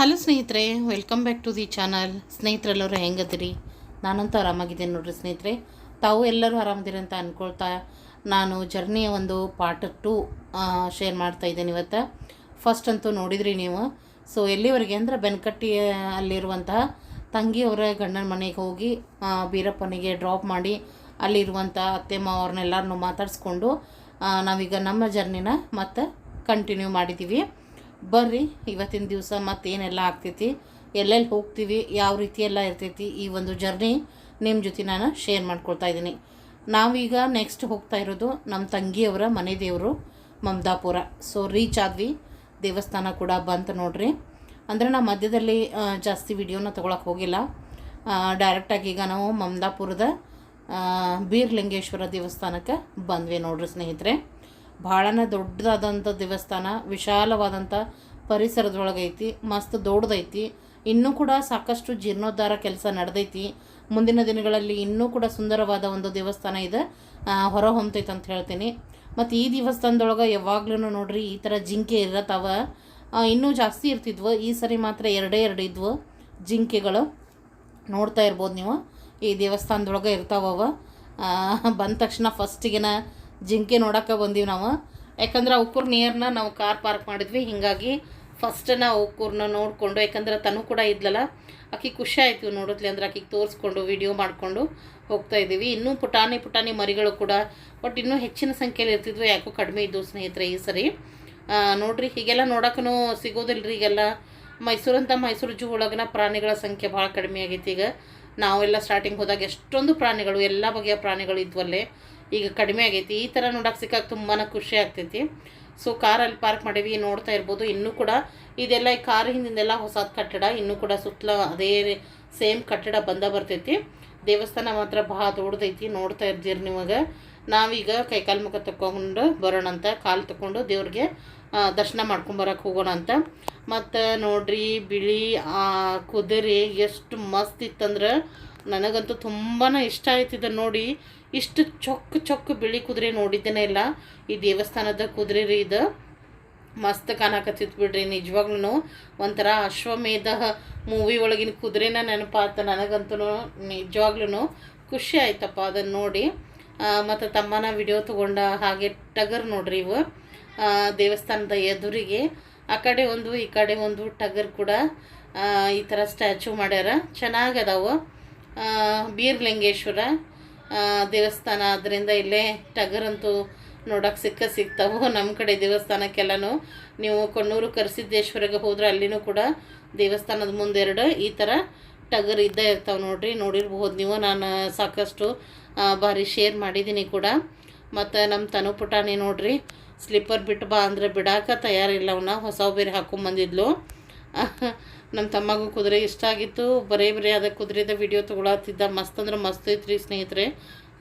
Hello ಸ್ನೇಹಿತರೆ welcome back to the channel ಸ್ನೇಹಿತರೆಲ್ಲರೂ ಹೆಂಗದಿರಿ? ನಾನಂತೂ ಆರಾಮಾಗಿದ್ದೀನಿ ನೋಡ್ರಿ ಸ್ನೇಹಿತರೆ. ತಾವು ಎಲ್ಲರೂ ಆರಾಮದಿರಿ ಅಂತ ಅಂದ್ಕೊಳ್ತಾ ನಾನು ಜರ್ನಿಯ ಒಂದು ಪಾರ್ಟ್ ಟು ಶೇರ್ ಮಾಡ್ತಾ ಇದ್ದೇನೆ ಇವತ್ತು. ಫಸ್ಟ್ ಅಂತೂ ನೋಡಿದ್ರಿ ನೀವು. ಸೊ ಎಲ್ಲಿವರೆಗೆ ಅಂದರೆ ಬೆನ್ಕಟ್ಟಿ ಅಲ್ಲಿರುವಂತಹ ತಂಗಿಯವರ ಗಂಡನ ಮನೆಗೆ ಹೋಗಿ ಬೀರಪ್ಪನಿಗೆ ಡ್ರಾಪ್ ಮಾಡಿ ಅಲ್ಲಿರುವಂಥ ಅತ್ತೆ ಮಾವ್ರನ್ನೆಲ್ಲರನ್ನೂ ಮಾತಾಡಿಸ್ಕೊಂಡು ನಾವೀಗ ನಮ್ಮ ಜರ್ನಿನ ಮತ್ತೆ ಕಂಟಿನ್ಯೂ ಮಾಡಿದ್ದೀವಿ. ಬರ್ರಿ, ಇವತ್ತಿನ ದಿವಸ ಮತ್ತೇನೆಲ್ಲ ಆಗ್ತೈತಿ? ಎಲ್ಲೆಲ್ಲಿ ಹೋಗ್ತೀವಿ? ಯಾವ ರೀತಿ ಎಲ್ಲ ಇರ್ತೈತಿ? ಈ ಒಂದು ಜರ್ನಿ ನಿಮ್ಮ ಜೊತೆ ನಾನು ಶೇರ್ ಮಾಡ್ಕೊಳ್ತಾ ಇದ್ದೀನಿ. ನಾವೀಗ ನೆಕ್ಸ್ಟ್ ಹೋಗ್ತಾ ಇರೋದು ನಮ್ಮ ತಂಗಿಯವರ ಮನೆ ದೇವರು ಮಮದಾಪುರ. ಸೊ ರೀಚ್ ಆದ್ವಿ. ದೇವಸ್ಥಾನ ಕೂಡ ಬಂತು ನೋಡ್ರಿ. ಅಂದರೆ ನಾವು ಮಧ್ಯದಲ್ಲಿ ಜಾಸ್ತಿ ವಿಡಿಯೋನ ತೊಗೊಳಕ್ಕೆ ಹೋಗಿಲ್ಲ. ಡೈರೆಕ್ಟಾಗಿ ಈಗ ನಾವು ಮಮದಾಪುರದ ಬೀರ್ಲಿಂಗೇಶ್ವರ ದೇವಸ್ಥಾನಕ್ಕೆ ಬಂದ್ವಿ ನೋಡ್ರಿ ಸ್ನೇಹಿತರೆ. ಭಾಳನ ದೊಡ್ಡದಾದಂಥ ದೇವಸ್ಥಾನ ವಿಶಾಲವಾದಂಥ ಪರಿಸರದೊಳಗೈತಿ, ಮಸ್ತ್ ದೊಡ್ಡದೈತಿ. ಇನ್ನೂ ಕೂಡ ಸಾಕಷ್ಟು ಜೀರ್ಣೋದ್ಧಾರ ಕೆಲಸ ನಡೆದೈತಿ. ಮುಂದಿನ ದಿನಗಳಲ್ಲಿ ಇನ್ನೂ ಕೂಡ ಸುಂದರವಾದ ಒಂದು ದೇವಸ್ಥಾನ ಇದೆ ಹೊರ ಹೊಮ್ತೈತೆ ಅಂತ ಹೇಳ್ತೀನಿ. ಮತ್ತು ಈ ದೇವಸ್ಥಾನದೊಳಗೆ ಯಾವಾಗ್ಲೂ ನೋಡ್ರಿ ಈ ಥರ ಜಿಂಕೆ ಇರತ್ತವ. ಇನ್ನೂ ಜಾಸ್ತಿ ಇರ್ತಿದ್ವು, ಈ ಸರಿ ಮಾತ್ರ ಎರಡೇ ಎರಡು ಇದ್ವು ಜಿಂಕೆಗಳು. ನೋಡ್ತಾ ಇರ್ಬೋದು ನೀವು, ಈ ದೇವಸ್ಥಾನದೊಳಗೆ ಇರ್ತಾವವ. ಬಂದ ತಕ್ಷಣ ಫಸ್ಟಿಗೆನ ಜಿಂಕೆ ನೋಡೋಕೆ ಬಂದೀವಿ ನಾವು. ಯಾಕಂದ್ರೆ ಉಕ್ಕೂರ್ ನಿಯರ್ನ ನಾವು ಕಾರ್ ಪಾರ್ಕ್ ಮಾಡಿದ್ವಿ. ಹೀಗಾಗಿ ಫಸ್ಟ್ ನಾವು ಅವಕ್ಕೂರ್ನ ನೋಡಿಕೊಂಡು, ಯಾಕಂದ್ರೆ ತನು ಕೂಡ ಇದ್ಲಲ್ಲ, ಆಕೆ ಖುಷಿ ಆಯ್ತು ನೋಡಿದ್ಲಿ ಅಂದ್ರೆ ಆಕಿಗೆ ತೋರಿಸ್ಕೊಂಡು ವಿಡಿಯೋ ಮಾಡಿಕೊಂಡು ಹೋಗ್ತಾ ಇದ್ದೀವಿ. ಇನ್ನೂ ಪುಟಾಣಿ ಪುಟಾಣಿ ಮರಿಗಳು ಕೂಡ ಬಟ್ ಇನ್ನೂ ಹೆಚ್ಚಿನ ಸಂಖ್ಯೆಯಲ್ಲಿ ಇರ್ತಿದ್ವು. ಯಾಕೋ ಕಡಿಮೆ ಇದ್ದವು ಸ್ನೇಹಿತರೆ ಈ ಸರಿ. ನೋಡ್ರಿ, ಹೀಗೆಲ್ಲ ನೋಡೋಕ್ಕೂ ಸಿಗೋದಿಲ್ರಿ ಈಗೆಲ್ಲ. ಮೈಸೂರಂತ ಮೈಸೂರು ಜೂ ಒಳಗಿನ ಪ್ರಾಣಿಗಳ ಸಂಖ್ಯೆ ಭಾಳ ಕಡಿಮೆ ಆಗೈತಿ ಈಗ. ನಾವೆಲ್ಲ ಸ್ಟಾರ್ಟಿಂಗ್ ಹೋದಾಗ ಎಷ್ಟೊಂದು ಪ್ರಾಣಿಗಳು, ಎಲ್ಲ ಬಗೆಯ ಪ್ರಾಣಿಗಳು ಇದ್ವಲ್ಲೇ. ಈಗ ಕಡಿಮೆ ಆಗೈತಿ. ಈ ಥರ ನೋಡೋಕೆ ಸಿಕ್ಕಾಗ ತುಂಬಾ ಖುಷಿ ಆಗ್ತೈತಿ. ಸೊ ಕಾರಲ್ಲಿ ಪಾರ್ಕ್ ಮಾಡೀವಿ, ನೋಡ್ತಾ ಇರ್ಬೋದು. ಇನ್ನೂ ಕೂಡ ಇದೆಲ್ಲ ಈ ಕಾರ್ ಹಿಂದಿಂದೆಲ್ಲ ಹೊಸದು ಕಟ್ಟಡ, ಇನ್ನೂ ಕೂಡ ಸುತ್ತಲ ಅದೇ ಸೇಮ್ ಕಟ್ಟಡ ಬಂದ ಬರ್ತೈತಿ. ದೇವಸ್ಥಾನ ಮಾತ್ರ ಭಾಳ ದೊಡ್ಡದೈತಿ. ನೋಡ್ತಾ ಇರ್ತೀರಿ ನಿಮಗೆ. ನಾವೀಗ ಕೈಕಾಲು ಮುಖ ತಗೊಂಡು ಬರೋಣ ಅಂತ, ಕಾಲು ತಗೊಂಡು ದೇವ್ರಿಗೆ ದರ್ಶನ ಮಾಡ್ಕೊಂಬರಕ್ಕೆ ಹೋಗೋಣ ಅಂತ. ಮತ್ತು ನೋಡ್ರಿ, ಬಿಳಿ ಕುದುರೆ ಎಷ್ಟು ಮಸ್ತ್ ಇತ್ತಂದ್ರೆ ನನಗಂತೂ ತುಂಬಾ ಇಷ್ಟ ಆಯ್ತಿದೆ ನೋಡಿ. ಇಷ್ಟು ಚೊಕ್ಕ ಚೊಕ್ಕ ಬಿಳಿ ಕುದುರೆ ನೋಡಿದ್ದೇನೆ ಇಲ್ಲ ಈ ದೇವಸ್ಥಾನದ ಕುದುರೆ ರೀ ಇದು. ಮಸ್ತ್ ಕಾಣಕತ್ತಿತ್ತು ಬಿಡ್ರಿ ನಿಜವಾಗ್ಲೂ ಒಂಥರ ಅಶ್ವಮೇಧ ಮೂವಿ ಒಳಗಿನ ಕುದುರೆನ ನೆನಪಾತ ನನಗಂತೂ ನಿಜವಾಗ್ಲೂ ಖುಷಿ ಆಯ್ತಪ್ಪ ಅದನ್ನು ನೋಡಿ. ಮತ್ತು ತಮ್ಮನ ವಿಡಿಯೋ ತೊಗೊಂಡ ಹಾಗೆ ಟಗರ್ ನೋಡ್ರಿ ಇವು. ದೇವಸ್ಥಾನದ ಎದುರಿಗೆ. ಆ ಕಡೆ ಒಂದು, ಈ ಕಡೆ ಒಂದು ಟಗರ್ ಕೂಡ ಈ ಥರ ಸ್ಟ್ಯಾಚು ಮಾಡ್ಯಾರ. ಚೆನ್ನಾಗದಾವು ಬೀರ್ಲಿಂಗೇಶ್ವರ. ದೇವಸ್ಥಾನ ಆದ್ದರಿಂದ ಇಲ್ಲೇ ಟಗರಂತೂ ನೋಡೋಕೆ ಸಿಕ್ಕ ಸಿಗ್ತಾವು ನಮ್ಮ ಕಡೆ ದೇವಸ್ಥಾನಕ್ಕೆಲ್ಲನೂ. ನೀವು ಕೊಣ್ಣೂರು ಕರಸಿದ್ದೇಶ್ವರಿಗೆ ಹೋದ್ರೆ ಅಲ್ಲಿನೂ ಕೂಡ ದೇವಸ್ಥಾನದ ಮುಂದೆರಡು ಈ ಥರ ಟಗರ್ ಇದ್ದೇ ಇರ್ತಾವೆ ನೋಡಿರಿ ನೋಡಿರ್ಬೋದು ನೀವು. ನಾನು ಸಾಕಷ್ಟು ಬಾರಿ ಶೇರ್ ಮಾಡಿದ್ದೀನಿ ಕೂಡ. ಮತ್ತು ನಮ್ಮ ತನು ಪುಟಾಣಿ ನೋಡಿರಿ, ಸ್ಲಿಪ್ಪರ್ ಬಿಟ್ಟು ಬಾ ಅಂದರೆ ಬಿಡಾಕ ತಯಾರಿಲ್ಲ ಅವನ್ನ ಹೊಸ ಬೇರೆ ಹಾಕೊಂಬಂದಿದ್ಲು. ನಮ್ಮ ತಮ್ಮಗೂ ಕುದುರೆ ಇಷ್ಟ ಆಗಿತ್ತು. ಬರೇ ಬರೇ ಅದ ಕುದುರೆದ ವಿಡಿಯೋ ತೊಗೊಳತ್ತಿದ್ದ ಮಸ್ತ್ ಅಂದ್ರೆ ಮಸ್ತ್ ಐತ್ರಿ ಸ್ನೇಹಿತರೆ.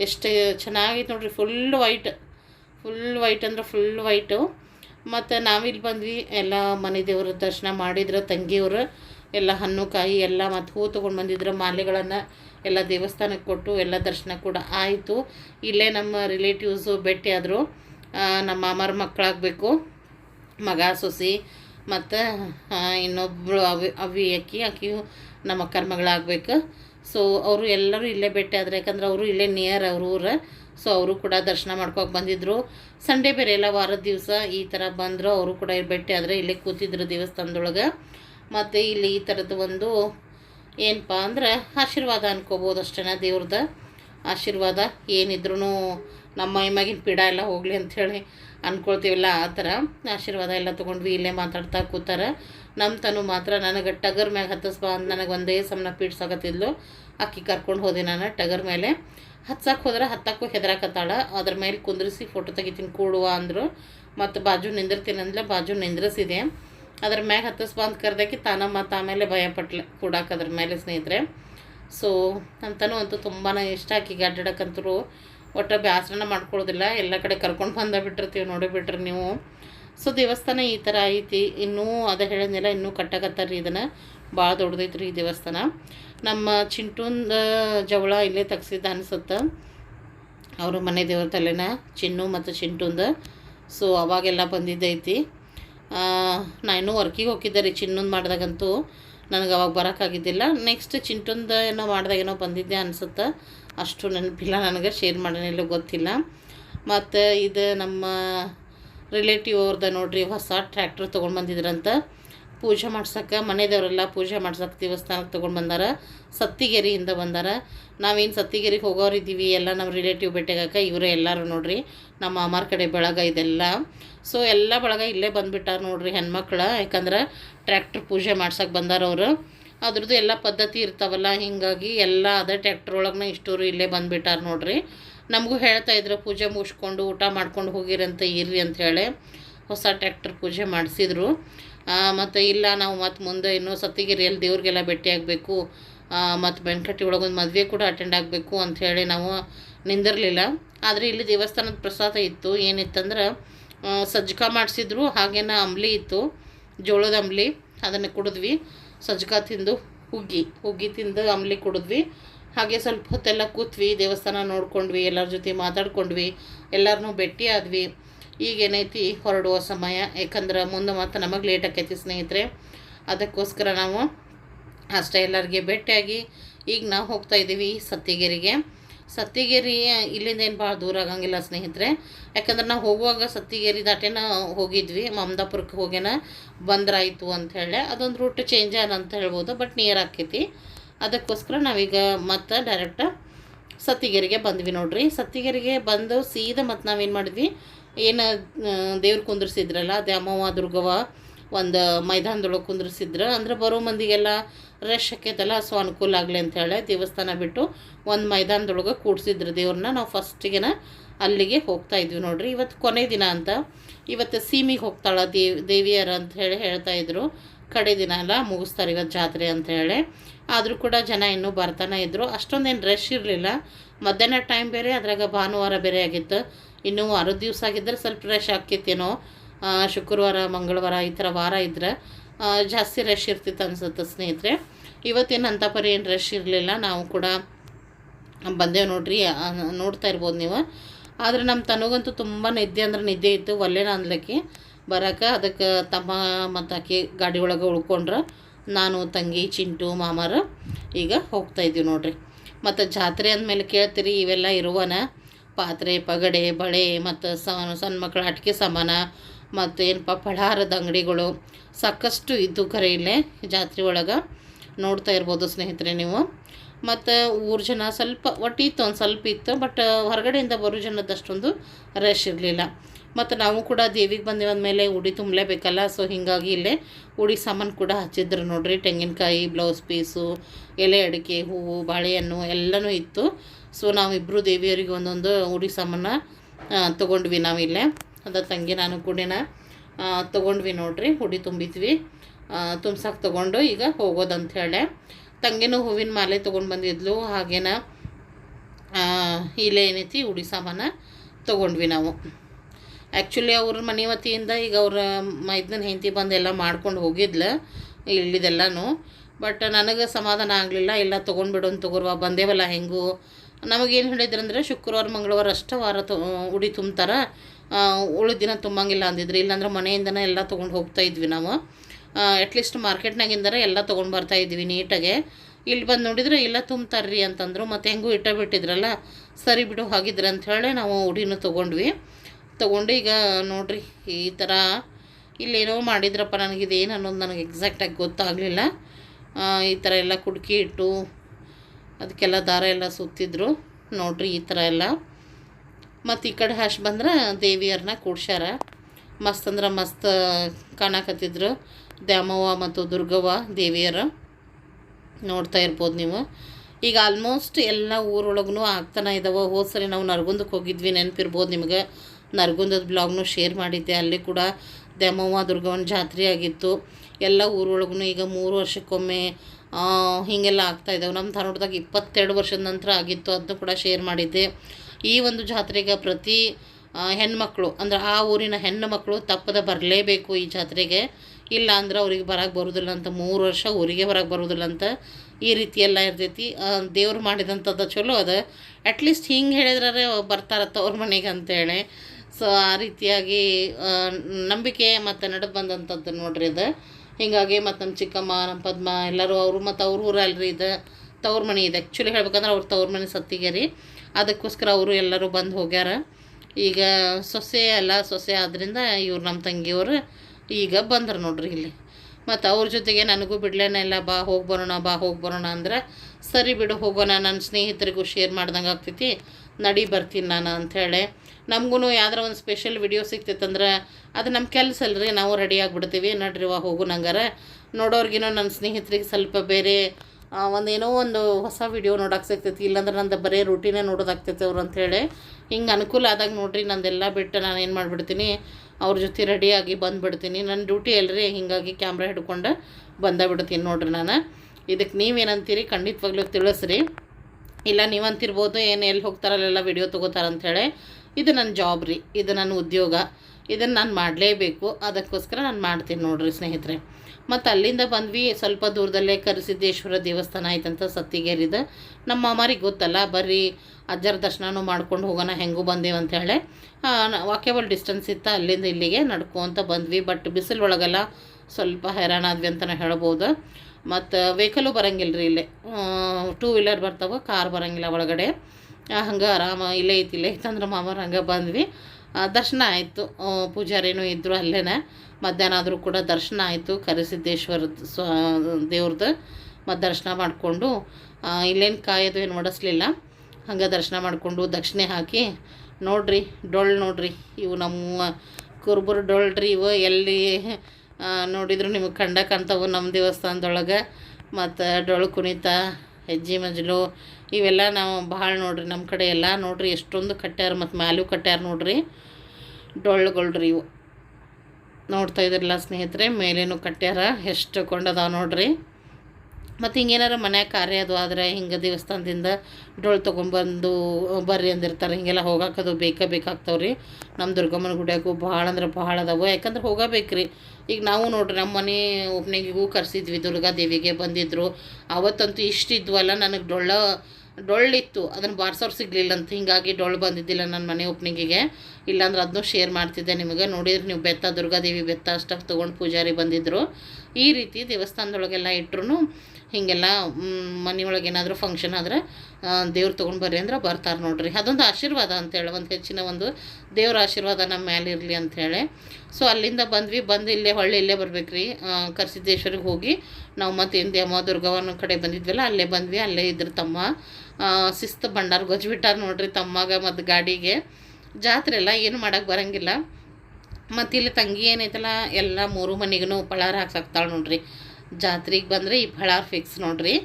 ಎಷ್ಟು ಚೆನ್ನಾಗಿತ್ತು ನೋಡ್ರಿ. ಫುಲ್ ವೈಟ್ ಫುಲ್ ವೈಟ್ ಅಂದ್ರೆ ಫುಲ್ ವೈಟು ಮತ್ತು ನಾವಿಲ್ಲಿ ಬಂದ್ವಿ. ಎಲ್ಲ ಮನೆ ದೇವ್ರ ದರ್ಶನ ಮಾಡಿದ್ರು, ತಂಗಿಯವರು. ಎಲ್ಲ ಹಣ್ಣು, ಕಾಯಿ, ಎಲ್ಲ ಮತ್ತು ಹೂ ತೊಗೊಂಡು ಬಂದಿದ್ರು ಮಾಲೆಗಳನ್ನು. ಎಲ್ಲ ದೇವಸ್ಥಾನಕ್ಕೆ ಕೊಟ್ಟು ಎಲ್ಲ ದರ್ಶನ ಕೂಡ ಆಯಿತು. ಇಲ್ಲೇ ನಮ್ಮ ರಿಲೇಟಿವ್ಸು ಭೇಟಿಯಾದರು ನಮ್ಮ ಮಾಮರ ಮಕ್ಕಳಾಗಬೇಕು ಮಗ ಸೊಸಿ ಮತ್ತು ಇನ್ನೊಬ್ಬಳು ಅವಿ ಅವಿ ಅಕ್ಕಿ ಆಕಿಯು ನಮ್ಮ ಅಕ್ಕರ ಮಗಳಾಗಬೇಕು ಸೊ ಅವರು ಎಲ್ಲರೂ ಇಲ್ಲೇ ಭೇಟಿ ಆದ್ರೆ ಯಾಕಂದ್ರೆ ಅವರು ಇಲ್ಲೇ ನಿಯರ್ ಅವ್ರ ಊರ. ಸೊ ಅವರು ಕೂಡ ದರ್ಶನ ಮಾಡ್ಕೊಕ್ಕೆ ಬಂದಿದ್ದರು ಸಂಡೇ ಬೇರೆ ಎಲ್ಲ ವಾರದ ದಿವಸ ಈ ಥರ ಬಂದರು. ಅವರು ಕೂಡ ಭೇಟಿ ಆದರೆ ಇಲ್ಲೇ ಕೂತಿದ್ರು ದೇವಸ್ಥಾನದೊಳಗೆ. ಮತ್ತು ಇಲ್ಲಿ ಈ ಥರದ್ದು ಒಂದು ಏನಪ್ಪ ಅಂದ್ರೆ ಆಶೀರ್ವಾದ ಅನ್ಕೋಬೋದು ಅಷ್ಟೇ ದೇವ್ರದ್ದು ಆಶೀರ್ವಾದ ಏನಿದ್ರೂ ನಮ್ಮ ಮೈಮಾಗಿನ ಪೀಡ ಎಲ್ಲ ಹೋಗಲಿ ಅಂಥೇಳಿ ಅಂದ್ಕೊಳ್ತೀವಲ್ಲ ಆ ಥರ. ಆಶೀರ್ವಾದ ಎಲ್ಲ ತೊಗೊಂಡ್ವಿ, ಇಲ್ಲೇ ಮಾತಾಡ್ತಾ ಕೂತಾರ. ನಮ್ಮ ತನು ಮಾತ್ರ ನನಗೆ ಟಗರ್ ಮ್ಯಾಗ ಹತ್ತಿಸ್ಬಾ ಅಂತ ನನಗೆ ಒಂದೇ ಸಮನ ಪೀಡ್ಸಾಕತ್ತಿದ್ಲು. ಅಕ್ಕಿ ಕರ್ಕೊಂಡು ಹೋದೆ ನಾನು ಟಗರ್ ಮೇಲೆ. ಹತ್ಸಕ್ಕೆ ಹೋದ್ರೆ ಹತ್ತಕ್ಕೂ ಹೆದರಾಕತ್ತಾಳ. ಅದ್ರ ಮೇಲೆ ಕುಂದ್ರಿಸಿ ಫೋಟೋ ತೆಗಿತೀನಿ ಕೂಡುವ ಅಂದರು. ಮತ್ತು ಬಾಜು ನಿಂದಿರ್ತೀನಿ ಅಂದ್ಲೆ, ಬಾಜು ನಿಂದ್ರಿಸಿದೆ. ಅದ್ರ ಮ್ಯಾಗ ಹತ್ತಿಸ್ಬಾ ಅಂತ ಕರೆದಾಕಿ ತಾನ ಮತ್ತು ಆಮೇಲೆ ಭಯಪಟ್ಲೆ ಕೂಡಕ್ಕೆ ಅದ್ರ ಮೇಲೆ ಸ್ನೇಹಿತರೆ. ಸೊ ಅಂತನೂ ಅಂತೂ ತುಂಬಾ ಇಷ್ಟ ಆಕಿಗೆ ಅಡ್ಡಾಡಕ್ಕಂತರೂ. ಒಟ್ಟು ಬ್ಯಾಸರನ ಮಾಡ್ಕೊಳ್ಳೋದಿಲ್ಲ. ಎಲ್ಲ ಕಡೆ ಕರ್ಕೊಂಡು ಬಂದ ಬಿಟ್ಟಿರ್ತೀವಿ, ನೋಡಿ ಬಿಟ್ರಿ ನೀವು. ಸೊ, ದೇವಸ್ಥಾನ ಈ ಥರ ಐತಿ. ಇನ್ನೂ ಅದು ಹೇಳಿದ್ನೆಲ್ಲ ಇನ್ನೂ ಕಟ್ಟಕತ್ತಾರ ರೀ ಇದನ್ನು. ಭಾಳ ದೊಡ್ಡದೈತ್ರಿ ಈ ದೇವಸ್ಥಾನ. ನಮ್ಮ ಚಿಂಟುಂದ ಜವಳ ಇಲ್ಲೇ ತೆಗ್ಸಿದ್ದ ಅನಿಸುತ್ತೆ. ಅವರ ಮನೆ ದೇವ್ರ ತಲೆನ, ಚಿನ್ನು ಮತ್ತು ಚಿಂಟುಂದ. ಸೊ, ಅವಾಗೆಲ್ಲ ಬಂದಿದ್ದೈತಿ. ನಾ ಇನ್ನೂ ವರ್ಕಿಗೆ ಹೋಗಿದ್ದೆ ರೀ ಚಿನ್ನೊಂದು ಮಾಡಿದಾಗಂತೂ. ನನಗೆ ಅವಾಗ ಬರೋಕ್ಕಾಗಿದ್ದಿಲ್ಲ. ನೆಕ್ಸ್ಟ್ ಚಿಂಟೊಂದು ಏನೋ ಮಾಡಿದಾಗೇನೋ ಬಂದಿದ್ದೆ ಅನಿಸುತ್ತೆ? ಅಷ್ಟು ನೆನಪಿಲ್ಲ ನನಗೆ ಶೇರ್ ಮಾಡೋನಿಲ್ಲ ಗೊತ್ತಿಲ್ಲ. ಮತ್ತು ಇದು ನಮ್ಮ ರಿಲೇಟಿವ್ ಅವ್ರದ್ದು ನೋಡಿರಿ, ಹೊಸ ಟ್ರ್ಯಾಕ್ಟ್ರ್ ತೊಗೊಂಡು ಬಂದಿದ್ರಂತ. ಪೂಜೆ ಮಾಡ್ಸಕ್ಕೆ, ಮನೆದೇವರೆಲ್ಲ ಪೂಜೆ ಮಾಡ್ಸಕ್ಕೆ ದೇವಸ್ಥಾನಕ್ಕೆ ತೊಗೊಂಡು ಬಂದಾರ. ಸತ್ತಿಗೆರೆಯಿಂದ ಬಂದಾರ. ನಾವೇನು ಸತ್ತಿಗೆರೆಗೆ ಹೋಗೋರಿದ್ದೀವಿ ಎಲ್ಲ ನಮ್ಮ ರಿಲೇಟಿವ್ ಭೇಟಿಯಾಗ ಇವರೇ ಎಲ್ಲರೂ ನೋಡ್ರಿ, ನಮ್ಮ ಅಮ್ಮಾರ ಕಡೆ ಬೆಳಗ ಇದೆಲ್ಲ. ಸೊ ಎಲ್ಲ ಬಳಗ ಇಲ್ಲೇ ಬಂದುಬಿಟ್ಟಾರ ನೋಡ್ರಿ ಹೆಣ್ಮಕ್ಳು, ಯಾಕಂದ್ರೆ ಟ್ರ್ಯಾಕ್ಟ್ರ್ ಪೂಜೆ ಮಾಡ್ಸಕ್ಕೆ ಬಂದಾರವರು ಅದ್ರದ್ದು ಎಲ್ಲ ಪದ್ಧತಿ ಇರ್ತಾವಲ್ಲ, ಹೀಗಾಗಿ ಎಲ್ಲ ಅದೇ ಟ್ರ್ಯಾಕ್ಟ್ರ್ ಒಳಗೆ ಇಷ್ಟೋರು ಇಲ್ಲೇ ಬಂದುಬಿಟ್ಟಾರ ನೋಡ್ರಿ. ನಮಗೂ ಹೇಳ್ತಾ ಇದ್ರು, ಪೂಜೆ ಮುಗಿಸ್ಕೊಂಡು ಊಟ ಮಾಡ್ಕೊಂಡು ಹೋಗಿರಂತ ಇರ್ರಿ ಅಂತ ಹೊಸ ಟ್ರ್ಯಾಕ್ಟರ್ ಪೂಜೆ ಮಾಡಿಸಿದ್ರು. ಮತ್ತು ಇಲ್ಲ, ನಾವು ಮತ್ತು ಮುಂದೆ ಇನ್ನೂ ಸತ್ತಿಗೆರೆಯಲ್ಲಿ ದೇವ್ರಿಗೆಲ್ಲ ಭೇಟಿಯಾಗಬೇಕು ಮತ್ತು ಬೆಣ್ಕಟ್ಟಿ ಒಳಗೊಂದು ಮದುವೆ ಕೂಡ ಅಟೆಂಡ್ ಆಗಬೇಕು ಅಂಥೇಳಿ ನಾವು ನಿಂದಿರಲಿಲ್ಲ. ಆದರೆ ಇಲ್ಲಿ ದೇವಸ್ಥಾನದ ಪ್ರಸಾದ ಇತ್ತು. ಏನಿತ್ತಂದ್ರೆ ಸಜ್ಜಕ ಮಾಡಿಸಿದ್ರು. ಹಾಗೇನ ಅಂಬ್ಲಿ ಇತ್ತು. ಜೋಳದ ಅಂಬ್ಲಿ. ಅದನ್ನು ಕುಡಿದ್ವಿ. ಸಜ್ಜಕ ತಿಂದು ಹುಗ್ಗಿ. ಹುಗ್ಗಿ ತಿಂದು ಅಂಬ್ಲಿ ಕುಡಿದ್ವಿ. ಹಾಗೆ ಸ್ವಲ್ಪ ಹೊತ್ತೆಲ್ಲ ಕೂತ್ವಿ. ದೇವಸ್ಥಾನ ನೋಡ್ಕೊಂಡ್ವಿ. ಎಲ್ಲರ ಜೊತೆ ಮಾತಾಡ್ಕೊಂಡ್ವಿ. ಎಲ್ಲರನ್ನೂ ಭೇಟಿ ಆದ್ವಿ. ಈಗ ಏನೈತಿ? ಹೊರಡುವ ಸಮಯ. ಯಾಕಂದ್ರೆ ಮುಂದೆ ಮತ್ತೆ ನಮಗೆ ಲೇಟ್ ಆಕೈತಿ ಸ್ನೇಹಿತರೆ. ಅದಕ್ಕೋಸ್ಕರ ನಾವು ಅಷ್ಟೇ ಎಲ್ಲರಿಗೆ ಭೇಟಿಯಾಗಿ ಈಗ ನಾವು ಹೋಗ್ತಾ ಇದ್ದೀವಿ ಸತ್ತಿಗೆರಿಗೆ ಸತ್ತಿಗೆರಿ ಇಲ್ಲಿಂದ ಏನು ಭಾಳ ದೂರ ಆಗಂಗಿಲ್ಲ ಸ್ನೇಹಿತರೆ. ಯಾಕಂದ್ರೆ ನಾವು ಹೋಗುವಾಗ ಸತ್ತಿಗೆರಿ ದಾಟೇನ ಹೋಗಿದ್ವಿ, ಮಮದಾಪುರಕ್ಕೆ ಹೋಗೇನ, ಬಂದ್ರಾಯಿತು ಅಂತ ಹೇಳಿ. ಅದೊಂದು ರೂಟ್ ಚೇಂಜ್ ಅಂತ ಹೇಳ್ಬೋದು ಬಟ್ ನಿಯರ್ ಆಕೈತಿ. ಅದಕ್ಕೋಸ್ಕರ ನಾವೀಗ ಮತ್ತೆ ಡೈರೆಕ್ಟ್ ಸತ್ತಿಗೆರಿಗೆ ಬಂದ್ವಿ ನೋಡ್ರಿ. ಸತ್ತಿಗೆರಿಗೆ ಬಂದು ಸೀದಾ ಮತ್ತು ನಾವೇನು ಮಾಡಿದ್ವಿ, ಏನು ದೇವ್ರು ಕುಂದ್ರಿಸಿದ್ರಲ್ಲ ದ್ಯಾಮವ್ವ ದುರ್ಗವ್ವ ಒಂದು ಮೈದಾನದೊಳಗೆ ಕುಂದ್ರಿಸಿದ್ರು. ಅಂದ್ರೆ ಬರೋ ಮಂದಿಗೆಲ್ಲ ರಶ್ ಆಕೈತಲ್ಲ ಸೊ ಅನುಕೂಲ ಆಗಲಿ ಹೇಳಿ ದೇವಸ್ಥಾನ ಬಿಟ್ಟು ಒಂದು ಮೈದಾನದೊಳಗೆ ಕೂಡಿಸಿದ್ರು ದೇವ್ರನ್ನ. ನಾವು ಫಸ್ಟಿಗೆನ ಅಲ್ಲಿಗೆ ಹೋಗ್ತಾ ಇದ್ವಿ ನೋಡ್ರಿ. ಇವತ್ತು ಕೊನೆ ದಿನ ಅಂತ. ಇವತ್ತು ಸೀಮಿಗೆ ಹೋಗ್ತಾಳೆ ದೇವ್ ದೇವಿಯರ ಅಂತ ಹೇಳಿ ಹೇಳ್ತಾ ಇದ್ರು. ಕಡೆ ದಿನ ಎಲ್ಲ ಮುಗಿಸ್ತಾರೆ ಇವತ್ತು ಜಾತ್ರೆ ಅಂತ ಹೇಳಿ. ಆದರೂ ಕೂಡ ಜನ ಇನ್ನೂ ಬರ್ತಾನೆ ಇದ್ದರು ಅಷ್ಟೊಂದೇನು ರಶ್ ಇರಲಿಲ್ಲ. ಮಧ್ಯಾಹ್ನ ಟೈಮ್ ಬೇರೆ, ಅದ್ರಾಗ ಭಾನುವಾರ ಬೇರೆ ಆಗಿತ್ತು. ಇನ್ನೂ ವಾರದ ದಿವಸ ಆಗಿದ್ದರೆ ಸ್ವಲ್ಪ ರಶ್ ಆಕೈತೇನೋ ಶುಕ್ರವಾರ, ಮಂಗಳವಾರ ಈ ಥರ ವಾರ ಇದ್ರೆ. ಜಾಸ್ತಿ ರಶ್ ಇರ್ತಿತ್ತು ಅನ್ಸುತ್ತೆ ಸ್ನೇಹಿತರೆ. ಇವತ್ತೇನು ಅಂಥ ಪರಿ ಏನು ರಶ್ ಇರಲಿಲ್ಲ. ನಾವು ಕೂಡ ಬಂದೇವು ನೋಡ್ರಿ ನೋಡ್ತಾ ಇರ್ಬೋದು ನೀವು. ಆದರೆ ನಮ್ಮ ತನಗಂತೂ ತುಂಬ ನಿದ್ದೆ ಅಂದ್ರೆ ನಿದ್ದೆ ಇತ್ತು. ಒಲ್ಲೆನ ಅನ್ಲಕ್ಕೆ ಬರೋಕೆ ಅದಕ್ಕೆ ತಮ್ಮ ಮತ್ತು ಆಕೆ ಗಾಡಿ ಒಳಗೆ ಉಳ್ಕೊಂಡ್ರೆ ನಾನು, ತಂಗಿ, ಚಿಂಟು, ಮಾಮಾರ ಈಗ ಹೋಗ್ತಾಯಿದ್ದೀವಿ ನೋಡ್ರಿ. ಮತ್ತು ಜಾತ್ರೆ ಅಂದಮೇಲೆ ಕೇಳ್ತೀರಿ, ಇವೆಲ್ಲ ಇರುವನ. ಪಾತ್ರೆ, ಪಗಡೆ, ಬಳೆ ಮತ್ತು ಸಣ್ಣ ಮಕ್ಕಳ ಆಟಿಕೆ ಸಾಮಾನ ಮತ್ತು ಏನಪ್ಪ ಅಂಗಡಿಗಳು ಸಾಕಷ್ಟು ಇದ್ದು ಕರೆ ಇಲ್ಲೇ ಜಾತ್ರೆ ಒಳಗೆ ನೋಡ್ತಾ ಇರ್ಬೋದು ಸ್ನೇಹಿತರೆ ನೀವು. ಮತ್ತು ಊರು ಜನ ಸ್ವಲ್ಪ ಒಟ್ಟಿತ್ತು, ಒಂದು ಸ್ವಲ್ಪ ಇತ್ತು, ಬಟ್ ಹೊರಗಡೆಯಿಂದ ಬರೋ ಜನದಷ್ಟೊಂದು ರಶ್ ಇರಲಿಲ್ಲ. ಮತ್ತು ನಾವು ಕೂಡ ದೇವಿಗೆ ಬಂದೇವಂದಮೇಲೆ ಉಡಿ ತುಂಬಲೇಬೇಕಲ್ಲ, ಸೊ ಹೀಗಾಗಿ ಇಲ್ಲೇ ಉಡಿ ಸಾಮಾನು ಕೂಡ ಹಚ್ಚಿದ್ರು ನೋಡಿರಿ. ತೆಂಗಿನಕಾಯಿ ಬ್ಲೌಸ್ ಪೀಸು ಎಲೆ ಅಡಿಕೆ, ಹೂವು, ಬಾಳೆಹಣ್ಣು ಎಲ್ಲನೂ ಇತ್ತು. ಸೊ ನಾವಿಬ್ಬರು ದೇವಿಯರಿಗೆ ಒಂದೊಂದು ಉಡಿ ಸಾಮಾನು ತೊಗೊಂಡ್ವಿ ನಾವಿಲ್ಲೇ. ಅದ ತಂಗಿ ನಾನು ಕೂಡಿನ ತೊಗೊಂಡ್ವಿ ನೋಡ್ರಿ, ಹುಡಿ ತುಂಬಿದ್ವಿ. ತುಂಬ್ಸಕ್ಕೆ ತೊಗೊಂಡು ಈಗ ಹೋಗೋದಂತ ಹೇಳಿ ತಂಗಿನೂ ಹೂವಿನ ಮಾಲೆ ತೊಗೊಂಡು ಬಂದಿದ್ಲು, ಹಾಗೇನ ಇಲ್ಲೇ ಏನೈತಿ, ಉಡಿ ಸಾಮಾನ ತೊಗೊಂಡ್ವಿ ನಾವು. ಆ್ಯಕ್ಚುಲಿ ಅವ್ರ ಮನೆ ವತಿಯಿಂದ ಈಗ ಅವ್ರ ಮೈದನ ಹೆಂಡತಿ ಬಂದು ಎಲ್ಲ ಮಾಡ್ಕೊಂಡು ಹೋಗಿದ್ಲು, ಇಲ್ಲಿದೆಲ್ಲನೂ. ಬಟ್ ನನಗೆ ಸಮಾಧಾನ ಆಗಲಿಲ್ಲ ಎಲ್ಲ ತೊಗೊಂಡ್ಬಿಡೋನ್ ತಗೋರ್ವ, ಬಂದೇವಲ್ಲ ಹೆಂಗೂ? ನಮಗೇನು ಹೇಳಿದ್ರಂದ್ರೆ ಶುಕ್ರವಾರ, ಮಂಗಳವಾರ ಅಷ್ಟು ವಾರ ತು, ಉಡಿ ತುಂಬ್ತಾರೆ. ಉಳಿದ ದಿನ ತುಂಬಂಗಿಲ್ಲ ಅಂದಿದ್ರು. ಇಲ್ಲಾಂದ್ರೆ ಮನೆಯಿಂದನೇ ಎಲ್ಲ ತೊಗೊಂಡು ಹೋಗ್ತಾ ಇದ್ವಿ ನಾವು. ಅಟ್ಲೀಸ್ಟ್ ಮಾರ್ಕೆಟ್ನಾಗಿಂದರೆ ಎಲ್ಲ ತೊಗೊಂಡು ಬರ್ತಾ ಇದ್ವಿ ನೀಟಾಗೆ. ಇಲ್ಲಿ ಬಂದು ನೋಡಿದ್ರೆ ಇಲ್ಲ ತುಂಬ್ತಾರ್ರಿ ಅಂತಂದರು. ಮತ್ತು ಹೆಂಗೂ ಇಟ್ಟ ಬಿಟ್ಟಿದ್ರಲ್ಲ, ಸರಿ ಬಿಡು ಹಾಗಿದ್ರೆ ಅಂಥೇಳಿ ನಾವು ಉಡಿನೂ ತೊಗೊಂಡ್ವಿ. ತೊಗೊಂಡು ಈಗ ನೋಡಿರಿ ಈ ಥರ ಇಲ್ಲೇನೋ ಮಾಡಿದ್ರಪ್ಪ ನನಗಿದೇನು ಅನ್ನೋದು ನನಗೆ ಎಕ್ಸಾಕ್ಟಾಗಿ ಗೊತ್ತಾಗಲಿಲ್ಲ. ಈ ಥರ ಎಲ್ಲ ಕುಡ್ಕಿ ಇಟ್ಟು ಅದಕ್ಕೆಲ್ಲ ದಾರ ಎಲ್ಲ ಸುತ್ತಿದ್ರು ನೋಡ್ರಿ ಈ ಥರ ಎಲ್ಲ. ಮತ್ತು ಈ ಕಡೆ ಹಾಶ್ ಬಂದ್ರೆ ದೇವಿಯರನ್ನ ಕೂಡ್ಸ್ಯಾರ. ಮಸ್ತ್ ಅಂದ್ರೆ ಮಸ್ತ್ ಕಾಣಕತ್ತಿದ್ರು. ದ್ಯಾಮವ್ವ ಮತ್ತು ದುರ್ಗವ್ವ ದೇವಿಯರ. ನೋಡ್ತಾ ಇರ್ಬೋದು ನೀವು. ಈಗ ಆಲ್ಮೋಸ್ಟ್ ಎಲ್ಲ ಊರೊಳಗೂ ಆಗ್ತಾನೆ ಇದ್ದಾವೆ ಹೋದ ಸರಿ ನಾವು ನರಗುಂದಕ್ಕೆ ಹೋಗಿದ್ವಿ, ನೆನಪಿರ್ಬೋದು ನಿಮಗೆ. ನರಗುಂದದ ಬ್ಲಾಗ್ನು ಶೇರ್ ಮಾಡಿದ್ದೆ. ಅಲ್ಲಿ ಕೂಡ ದ್ಯಾಮವ್ವ ದುರ್ಗವನ ಜಾತ್ರೆ ಆಗಿತ್ತು. ಎಲ್ಲ ಊರೊಳಗೂ ಈಗ ಮೂರು ವರ್ಷಕ್ಕೊಮ್ಮೆ ಹೀಗೆಲ್ಲ ಆಗ್ತಾಯಿದ್ದಾವೆ ನಮ್ಮ ಧಾರವಾಡದಾಗ ಇಪ್ಪತ್ತೆರಡು ವರ್ಷದ ನಂತರ ಆಗಿತ್ತು ಅದನ್ನು ಕೂಡ ಶೇರ್ ಮಾಡಿದ್ದೆ. ಈ ಒಂದು ಜಾತ್ರೆಗೆ ಪ್ರತಿ ಹೆಣ್ಮಕ್ಳು, ಅಂದ್ರೆ ಆ ಊರಿನ ಹೆಣ್ಣು ಮಕ್ಕಳು ತಪ್ಪದ ಬರಲೇಬೇಕು ಈ ಜಾತ್ರೆಗೆ. ಇಲ್ಲ ಅಂದ್ರೆ ಅವ್ರಿಗೆ ಬರೋಕ್ಕೆ ಬರೋದಿಲ್ಲ ಅಂತ, ಮೂರು ವರ್ಷ ಊರಿಗೆ ಬರೋಕ್ಕೆ ಬರೋದಿಲ್ಲ ಅಂತ ಈ ರೀತಿ ಎಲ್ಲ ಇರ್ತೈತಿ ದೇವ್ರು ಮಾಡಿದಂಥದ್ದು ಚಲೋ ಅದ. ಅಟ್ಲೀಸ್ಟ್ ಹಿಂಗೆ ಹೇಳಿದ್ರೆ ಬರ್ತಾರತ್ತ ಅವ್ರ ಮನೆಗೆ ಅಂತೇಳಿ ಸೊ ಆ ರೀತಿಯಾಗಿ ನಂಬಿಕೆ ಮತ್ತು ನಡೆದು ಬಂದಂಥದ್ದು ನೋಡ್ರಿ ಇದು ಹೀಗಾಗಿ ಮತ್ತು ನಮ್ಮ ಚಿಕ್ಕಮ್ಮ ನಮ್ಮ ಪದ್ಮ ಎಲ್ಲರೂ ಅವರು ಮತ್ತು ಅವ್ರ ಊರಲ್ರಿ ಇದು ತವ್ರ ಮನೆ ಇದೆ. ಆ್ಯಕ್ಚುಲಿ ಹೇಳ್ಬೇಕಂದ್ರೆ ಅವ್ರ ತವ್ರ ಮನೆ ಸತ್ತಿಗೆ ರೀ. ಅದಕ್ಕೋಸ್ಕರ ಅವರು ಎಲ್ಲರೂ ಬಂದು ಹೋಗ್ಯಾರ. ಈಗ ಸೊಸೆ ಅಲ್ಲ, ಸೊಸೆ ಆದ್ದರಿಂದ ಇವ್ರು ನಮ್ಮ ತಂಗಿಯವರು ಈಗ ಬಂದರು ನೋಡ್ರಿ ಇಲ್ಲಿ. ಮತ್ತು ಅವ್ರ ಜೊತೆಗೆ ನನಗೂ ಬಿಡ್ಲೇನೆ ಇಲ್ಲ, ಬಾ ಹೋಗಿ ಬರೋಣ, ಬಾ ಹೋಗಿ ಬರೋಣ ಅಂದ್ರೆ ಸರಿ ಬಿಡು ಹೋಗೋಣ ನನ್ನ ಸ್ನೇಹಿತರಿಗೂ ಶೇರ್ ಮಾಡ್ದಂಗೆ ಆಗ್ತೈತಿ, ನಡಿ ಬರ್ತೀನಿ ನಾನು ಅಂಥೇಳಿ ನಮಗೂ ಯಾವ್ದಾರ ಒಂದು ಸ್ಪೆಷಲ್ ವಿಡಿಯೋ ಸಿಕ್ತಿತ್ತಂದ್ರೆ ಅದು ನಮ್ಮ ಕೆಲಸ ಅಲ್ರಿ, ನಾವು ರೆಡಿ ಆಗಿಬಿಡ್ತೀವಿ, ನಡ್ರಿ ವಾ ಹೋಗು ನಂಗಾರ. ನೋಡೋರ್ಗಿನೋ ನನ್ನ ಸ್ನೇಹಿತರಿಗೆ ಸ್ವಲ್ಪ ಬೇರೆ ಒಂದು ಏನೋ ಒಂದು ಹೊಸ ವಿಡಿಯೋ ನೋಡೋಕೆ ಸಿಗ್ತೈತಿ, ಇಲ್ಲಾಂದ್ರೆ ನಂದು ಬರೀ ರೂಟೀನೇ ನೋಡೋದಾಗ್ತೈತೆ ಅವ್ರು ಅಂಥೇಳಿ ಹಿಂಗೆ ಅನುಕೂಲ ಆದಾಗ ನೋಡ್ರಿ, ನಂದೆಲ್ಲ ಬಿಟ್ಟು ನಾನು ಏನು ಮಾಡಿಬಿಡ್ತೀನಿ, ಅವ್ರ ಜೊತೆ ರೆಡಿಯಾಗಿ ಬಂದುಬಿಡ್ತೀನಿ. ನನ್ನ ಡ್ಯೂಟಿ ಅಲ್ರಿ, ಹಿಂಗಾಗಿ ಕ್ಯಾಮ್ರಾ ಹಿಡ್ಕೊಂಡು ಬಂದ ಬಿಡ್ತೀನಿ ನೋಡ್ರಿ ನಾನು. ಇದಕ್ಕೆ ನೀವೇನಂತೀರಿ, ಖಂಡಿತವಾಗ್ಲೂ ತಿಳಿಸ್ರಿ. ಇಲ್ಲ ನೀವಂತಿರ್ಬೋದು, ಏನು ಎಲ್ಲಿ ಹೋಗ್ತಾರಲ್ಲೆಲ್ಲ ವಿಡಿಯೋ ತೊಗೋತಾರೆ ಅಂಥೇಳಿ ಇದು ನನ್ನ ಜಾಬ್ ರೀ, ಇದು ನನ್ನ ಉದ್ಯೋಗ, ಇದನ್ನು ನಾನು ಮಾಡಲೇಬೇಕು, ಅದಕ್ಕೋಸ್ಕರ ನಾನು ಮಾಡ್ತೀನಿ ನೋಡ್ರಿ ಸ್ನೇಹಿತರೆ. ಮತ್ತು ಅಲ್ಲಿಂದ ಬಂದ್ವಿ, ಸ್ವಲ್ಪ ದೂರದಲ್ಲೇ ಕರಿಸಿದ್ದೇಶ್ವರ ದೇವಸ್ಥಾನ ಆಯ್ತಂತ ಸತ್ತಿಗೇರಿದ. ನಮ್ಮ ಮಾಮಾರಿಗೆ ಗೊತ್ತಲ್ಲ, ಬರ್ರಿ, ಅಜ್ಜರ ದರ್ಶನನೂ ಮಾಡ್ಕೊಂಡು ಹೋಗೋಣ, ಹೆಂಗೂ ಬಂದೇವು ಹೇಳಿ. ವಾಕ್ಯಬಲ್ ಡಿಸ್ಟೆನ್ಸ್ ಇತ್ತು, ಅಲ್ಲಿಂದ ಇಲ್ಲಿಗೆ ನಡ್ಕೊತ ಬಂದ್ವಿ. ಬಟ್ ಬಿಸಿಲು ಒಳಗೆಲ್ಲ ಸ್ವಲ್ಪ ಹೈರಾಣಾದ್ವಿ ಅಂತಲೇ ಹೇಳ್ಬೋದು. ಮತ್ತು ವೆಹಿಕಲು ಬರಂಗಿಲ್ಲ ರೀ ಇಲ್ಲೇ ಟೂ ವೀಲರ್ ಬರ್ತಾವೆ ಕಾರ್ ಬರಂಗಿಲ್ಲ ಒಳಗಡೆ. ಹಂಗೆ ಆರಾಮ ಇಲ್ಲೇ ಐತಿ, ಇಲ್ಲೇ ಇತ್ತಂದ್ರೆ ಮಾಮರು ಹಂಗೆ ಬಂದ್ವಿ. ದರ್ಶನ ಆಯಿತು. ಪೂಜಾರೇನು ಇದ್ದರು ಅಲ್ಲೇನೆ. ಮಧ್ಯಾಹ್ನ ಆದರೂ ಕೂಡ ದರ್ಶನ ಆಯಿತು ಕರಿಸಿದ್ದೇಶ್ವರದ ಸ್ವ ದೇವ್ರದ್ದು ಮತ್ತು ದರ್ಶನ ಮಾಡಿಕೊಂಡು ಇಲ್ಲೇನು ಕಾಯೋದು ಏನು ಮಾಡಿಸ್ಲಿಲ್ಲ ಹಂಗೆ ದರ್ಶನ ಮಾಡಿಕೊಂಡು ದಕ್ಷಿಣೆ ಹಾಕಿ, ನೋಡ್ರಿ ಡೊಳ್ಳು ನೋಡ್ರಿ, ಇವು ನಮ್ಮ ಕುರುಬರು ಡೊಳ್ಳ್ರಿ ಇವು. ಎಲ್ಲಿ ನೋಡಿದ್ರು ನಿಮಗೆ ಕಂಡ ಕಾಣ್ತಾವು ನಮ್ಮ ದೇವಸ್ಥಾನದೊಳಗೆ. ಮತ್ತು ಡೊಳ್ಳು ಕುಣಿತ, ಹೆಜ್ಜೆ ಮಜಲು ಇವೆಲ್ಲ ನಾವು ಭಾಳ ನೋಡ್ರಿ ನಮ್ಮ ಕಡೆ ಎಲ್ಲ ನೋಡ್ರಿ, ಎಷ್ಟೊಂದು ಕಟ್ಟ್ಯಾರ ಮತ್ತು ಮ್ಯಾಲೂ ಕಟ್ಟ್ಯಾರ ನೋಡ್ರಿ. ಡೊಳ್ಳುಗಳ್ರಿ ಇವು. ನೋಡ್ತಾ ಇದ್ರಲ್ಲ ಸ್ನೇಹಿತರೆ, ಮೇಲೇನು ಕಟ್ಟ್ಯಾರ ಎಷ್ಟು ಕೊಂಡದಾವ ನೋಡ್ರಿ. ಮತ್ತು ಹಿಂಗೇನಾರ ಮನ್ಯಾಗ ಕಾರ್ಯ ಅದು ಆದರೆ ಹಿಂಗೆ ದೇವಸ್ಥಾನದಿಂದ ಡೊಳ್ಳು ತೊಗೊಂಬಂದು ಬರ್ರಿ ಅಂದಿರ್ತಾರೆ. ಹಿಂಗೆಲ್ಲ ಹೋಗಾಕದು ಬೇಕೇ ಬೇಕಾಗ್ತಾವೆ ರೀ ನಮ್ಮ ದುರ್ಗಮ್ಮನ ಗುಡಿಯಾಗೂ ಭಾಳ ಅಂದ್ರೆ ಭಾಳ ಅದಾವೆ. ಯಾಕಂದ್ರೆ ಹೋಗಬೇಕು ರೀ ಈಗ ನಾವು ನೋಡ್ರಿ ನಮ್ಮ ಮನೆ ಒಬ್ಬನಿಗೂ ಕರೆಸಿದ್ವಿ ದುರ್ಗಾದೇವಿಗೆ ಬಂದಿದ್ದರು ಅವತ್ತಂತೂ ಇಷ್ಟಿದ್ವಲ್ಲ ನನಗೆ ಡೊಳ್ಳ, ಡೊಳ್ಳಿತ್ತು. ಅದನ್ನು ಬಾರ್ಸೋರು ಸಿಗಲಿಲ್ಲ ಅಂತ ಹಿಂಗಾಗಿ ಡೊಳ್ಳು ಬಂದಿದ್ದಿಲ್ಲ ನನ್ನ ಮನೆ ಓಪನಿಂಗಿಗೆ. ಇಲ್ಲಾಂದ್ರೆ ಅದನ್ನೂ ಶೇರ್ ಮಾಡ್ತಿದ್ದೆ ನಿಮಗೆ. ನೋಡಿದ್ರೆ ನೀವು ಬೆತ್ತ ದುರ್ಗಾದೇವಿ ಬೆತ್ತ ಅಷ್ಟಕ್ಕೆ ತೊಗೊಂಡು ಪೂಜಾರಿ ಬಂದಿದ್ದರು ಈ ರೀತಿ ದೇವಸ್ಥಾನದೊಳಗೆಲ್ಲ ಇಟ್ಟರು ಹೀಗೆಲ್ಲ ಮನೆಯೊಳಗೆ ಏನಾದರೂ ಫಂಕ್ಷನ್ ಆದ್ರೆ ದೇವ್ರು ತೊಗೊಂಡು ಬರ್ರಿ ಅಂದ್ರೆ ಬರ್ತಾರೆ ನೋಡ್ರಿ. ಅದೊಂದು ಆಶೀರ್ವಾದ ಅಂತೇಳಿ ಒಂದು ಹೆಚ್ಚಿನ ಒಂದು ದೇವ್ರ ಆಶೀರ್ವಾದ ನಮ್ಮ ಮೇಲೆ ಇರಲಿ ಅಂಥೇಳಿ ಸೊ ಅಲ್ಲಿಂದ ಬಂದ್ವಿ, ಬಂದು ಇಲ್ಲೇ ಹೊಳ್ಳಿ ಇಲ್ಲೇ ಬರ್ಬೇಕು ರೀ ಕರ್ಸಿದ್ದೇಶ್ವರಿಗೆ ಹೋಗಿ ನಾವು ಮತ್ತೆ ಹಿಂದೆ ಅಮ್ಮ ಕಡೆ ಬಂದಿದ್ವಲ್ಲ, ಅಲ್ಲೇ ಬಂದ್ವಿ, ಅಲ್ಲೇ ಇದ್ರ ತಮ್ಮ. ಶಿಸ್ತು ಭಂಡಾರ ಗೊಜ್ಬಿಟ್ಟಾರ ನೋಡ್ರಿ ತಮ್ಮಾಗ ಮತ್ತು ಗಾಡಿಗೆ. ಜಾತ್ರೆ ಎಲ್ಲ ಏನು ಮಾಡೋಕ್ಕೆ ಬರಂಗಿಲ್ಲ. ಮತ್ತು ಇಲ್ಲಿ ತಂಗಿ ಏನೈತಲ್ಲ ಎಲ್ಲ ಮೂರು ಮನೆಗೂ ಪಳಾರ ಹಾಕ್ಸಾಕ್ತಾಳೆ ನೋಡ್ರಿ. ಜಾತ್ರೆಗೆ ಬಂದರೆ ಈ ಫಳಾರ್ ಫಿಕ್ಸ್ ನೋಡ್ರಿ.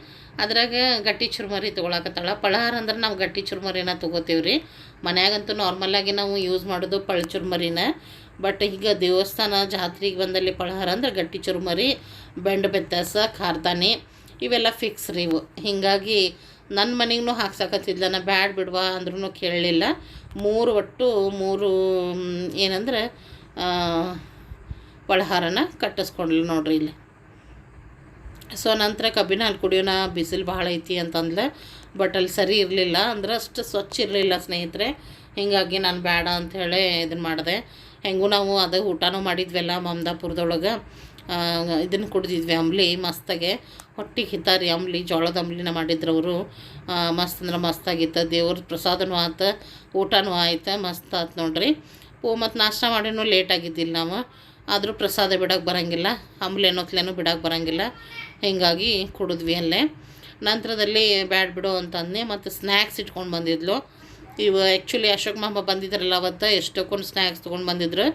ಅದ್ರಾಗ ಗಟ್ಟಿ ಚುರುಮರಿ ತೊಗೊಳಕತ್ತಾಳ. ಫಳಹಾರ ಅಂದ್ರೆ ನಾವು ಗಟ್ಟಿ ಚುರುಮರಿನ ತೊಗೋತೀವಿ ರೀ ಮನ್ಯಾಗಂತೂ ನಾರ್ಮಲಾಗಿ ನಾವು ಯೂಸ್ ಮಾಡೋದು ಪಳ ಚುರುಮರಿನ. ಬಟ್ ಈಗ ದೇವಸ್ಥಾನ ಜಾತ್ರೆಗೆ ಬಂದಲ್ಲಿ ಪಳಹಾರ ಅಂದ್ರೆ ಗಟ್ಟಿ ಚುರುಮರಿ, ಬೆಂಡ್ ಬೆತ್ತಾಸ, ಖಾರ್ದಾನಿ ಇವೆಲ್ಲ ಫಿಕ್ಸ್ ರೀ ಇವು. ಹೀಗಾಗಿ ನನ್ನ ಮನೆಗೂ ಹಾಕ್ಸಕತ್ತಿದ್ಲ, ನಾ ಬ್ಯಾಡ್ ಬಿಡ್ವಾ ಅಂದ್ರೂ ಕೇಳಲಿಲ್ಲ. ಮೂರು ಒಟ್ಟು ಮೂರು ಏನಂದ್ರೆ ಪಳಹಾರನ ಕಟ್ಟಿಸ್ಕೊಂಡ್ಲಿ ನೋಡ್ರಿ ಇಲ್ಲಿ. ಸೊ ನಂತರ ಕಬ್ಬಿನ ಹಾಲು ಕುಡಿಯೋಣ, ಬಿಸಿಲು ಭಾಳ ಐತಿ ಅಂತಂದ್ಲೆ ಬಟ್ ಅಲ್ಲಿ ಸರಿ ಇರಲಿಲ್ಲ. ಅಂದ್ರೆ ಅಷ್ಟು ಸ್ವಚ್ಛ ಇರಲಿಲ್ಲ ಸ್ನೇಹಿತರೆ. ಹೀಗಾಗಿ ನಾನು ಬೇಡ ಅಂಥೇಳಿ ಇದನ್ನು ಮಾಡಿದೆ. ಹೆಂಗೂ ನಾವು ಅದು ಊಟನೂ ಮಾಡಿದ್ವಲ್ಲ ಮಮದಾಪುರದೊಳಗೆ. ಇದನ್ನು ಕುಡಿದಿದ್ವಿ ಅಂಬ್ಲಿ ಮಸ್ತಾಗೆ. ಹೊಟ್ಟಿಗೆ ಹಿತಾರಿ ಅಂಬ್ಲಿ, ಜೋಳದ ಅಂಬ್ಲಿನ ಮಾಡಿದ್ರವರು. ಮಸ್ತ್ ಅಂದ್ರೆ ಮಸ್ತಾಗಿತ್ತು. ದೇವ್ರ ಪ್ರಸಾದನೂ ಆತು, ಊಟನೂ ಆಯ್ತು, ಮಸ್ತ್ ಆತು ನೋಡ್ರಿ. ಓ ಮತ್ತು ನಾಷ್ಟ ಮಾಡಿನೂ ಲೇಟ್ ಆಗಿದ್ದಿಲ್ಲ ನಾವು. ಆದರೂ ಪ್ರಸಾದ ಬಿಡೋಕೆ ಬರೋಂಗಿಲ್ಲ. ಅಂಬ್ಲಿ ಅನ್ನೋತ್ಲೇನೂ ಬಿಡೋಕೆ ಬರೋಂಗಿಲ್ಲ. ಹೀಗಾಗಿ ಕುಡಿದ್ವಿ ಅಲ್ಲೇ. ನಂತರದಲ್ಲಿ ಬ್ಯಾಡ್ ಬಿಡು ಅಂತಂದೆ ಮತ್ತು ಸ್ನ್ಯಾಕ್ಸ್ ಇಟ್ಕೊಂಡು ಬಂದಿದ್ಲು. ಇವು ಆ್ಯಕ್ಚುಲಿ ಅಶೋಕ್ ಮಾಮ ಬಂದಿದ್ರಲ್ಲ ಅವತ್ತು, ಎಷ್ಟೊಕ್ಕೊಂದು ಸ್ನ್ಯಾಕ್ಸ್ ತೊಗೊಂಡು ಬಂದಿದ್ರು.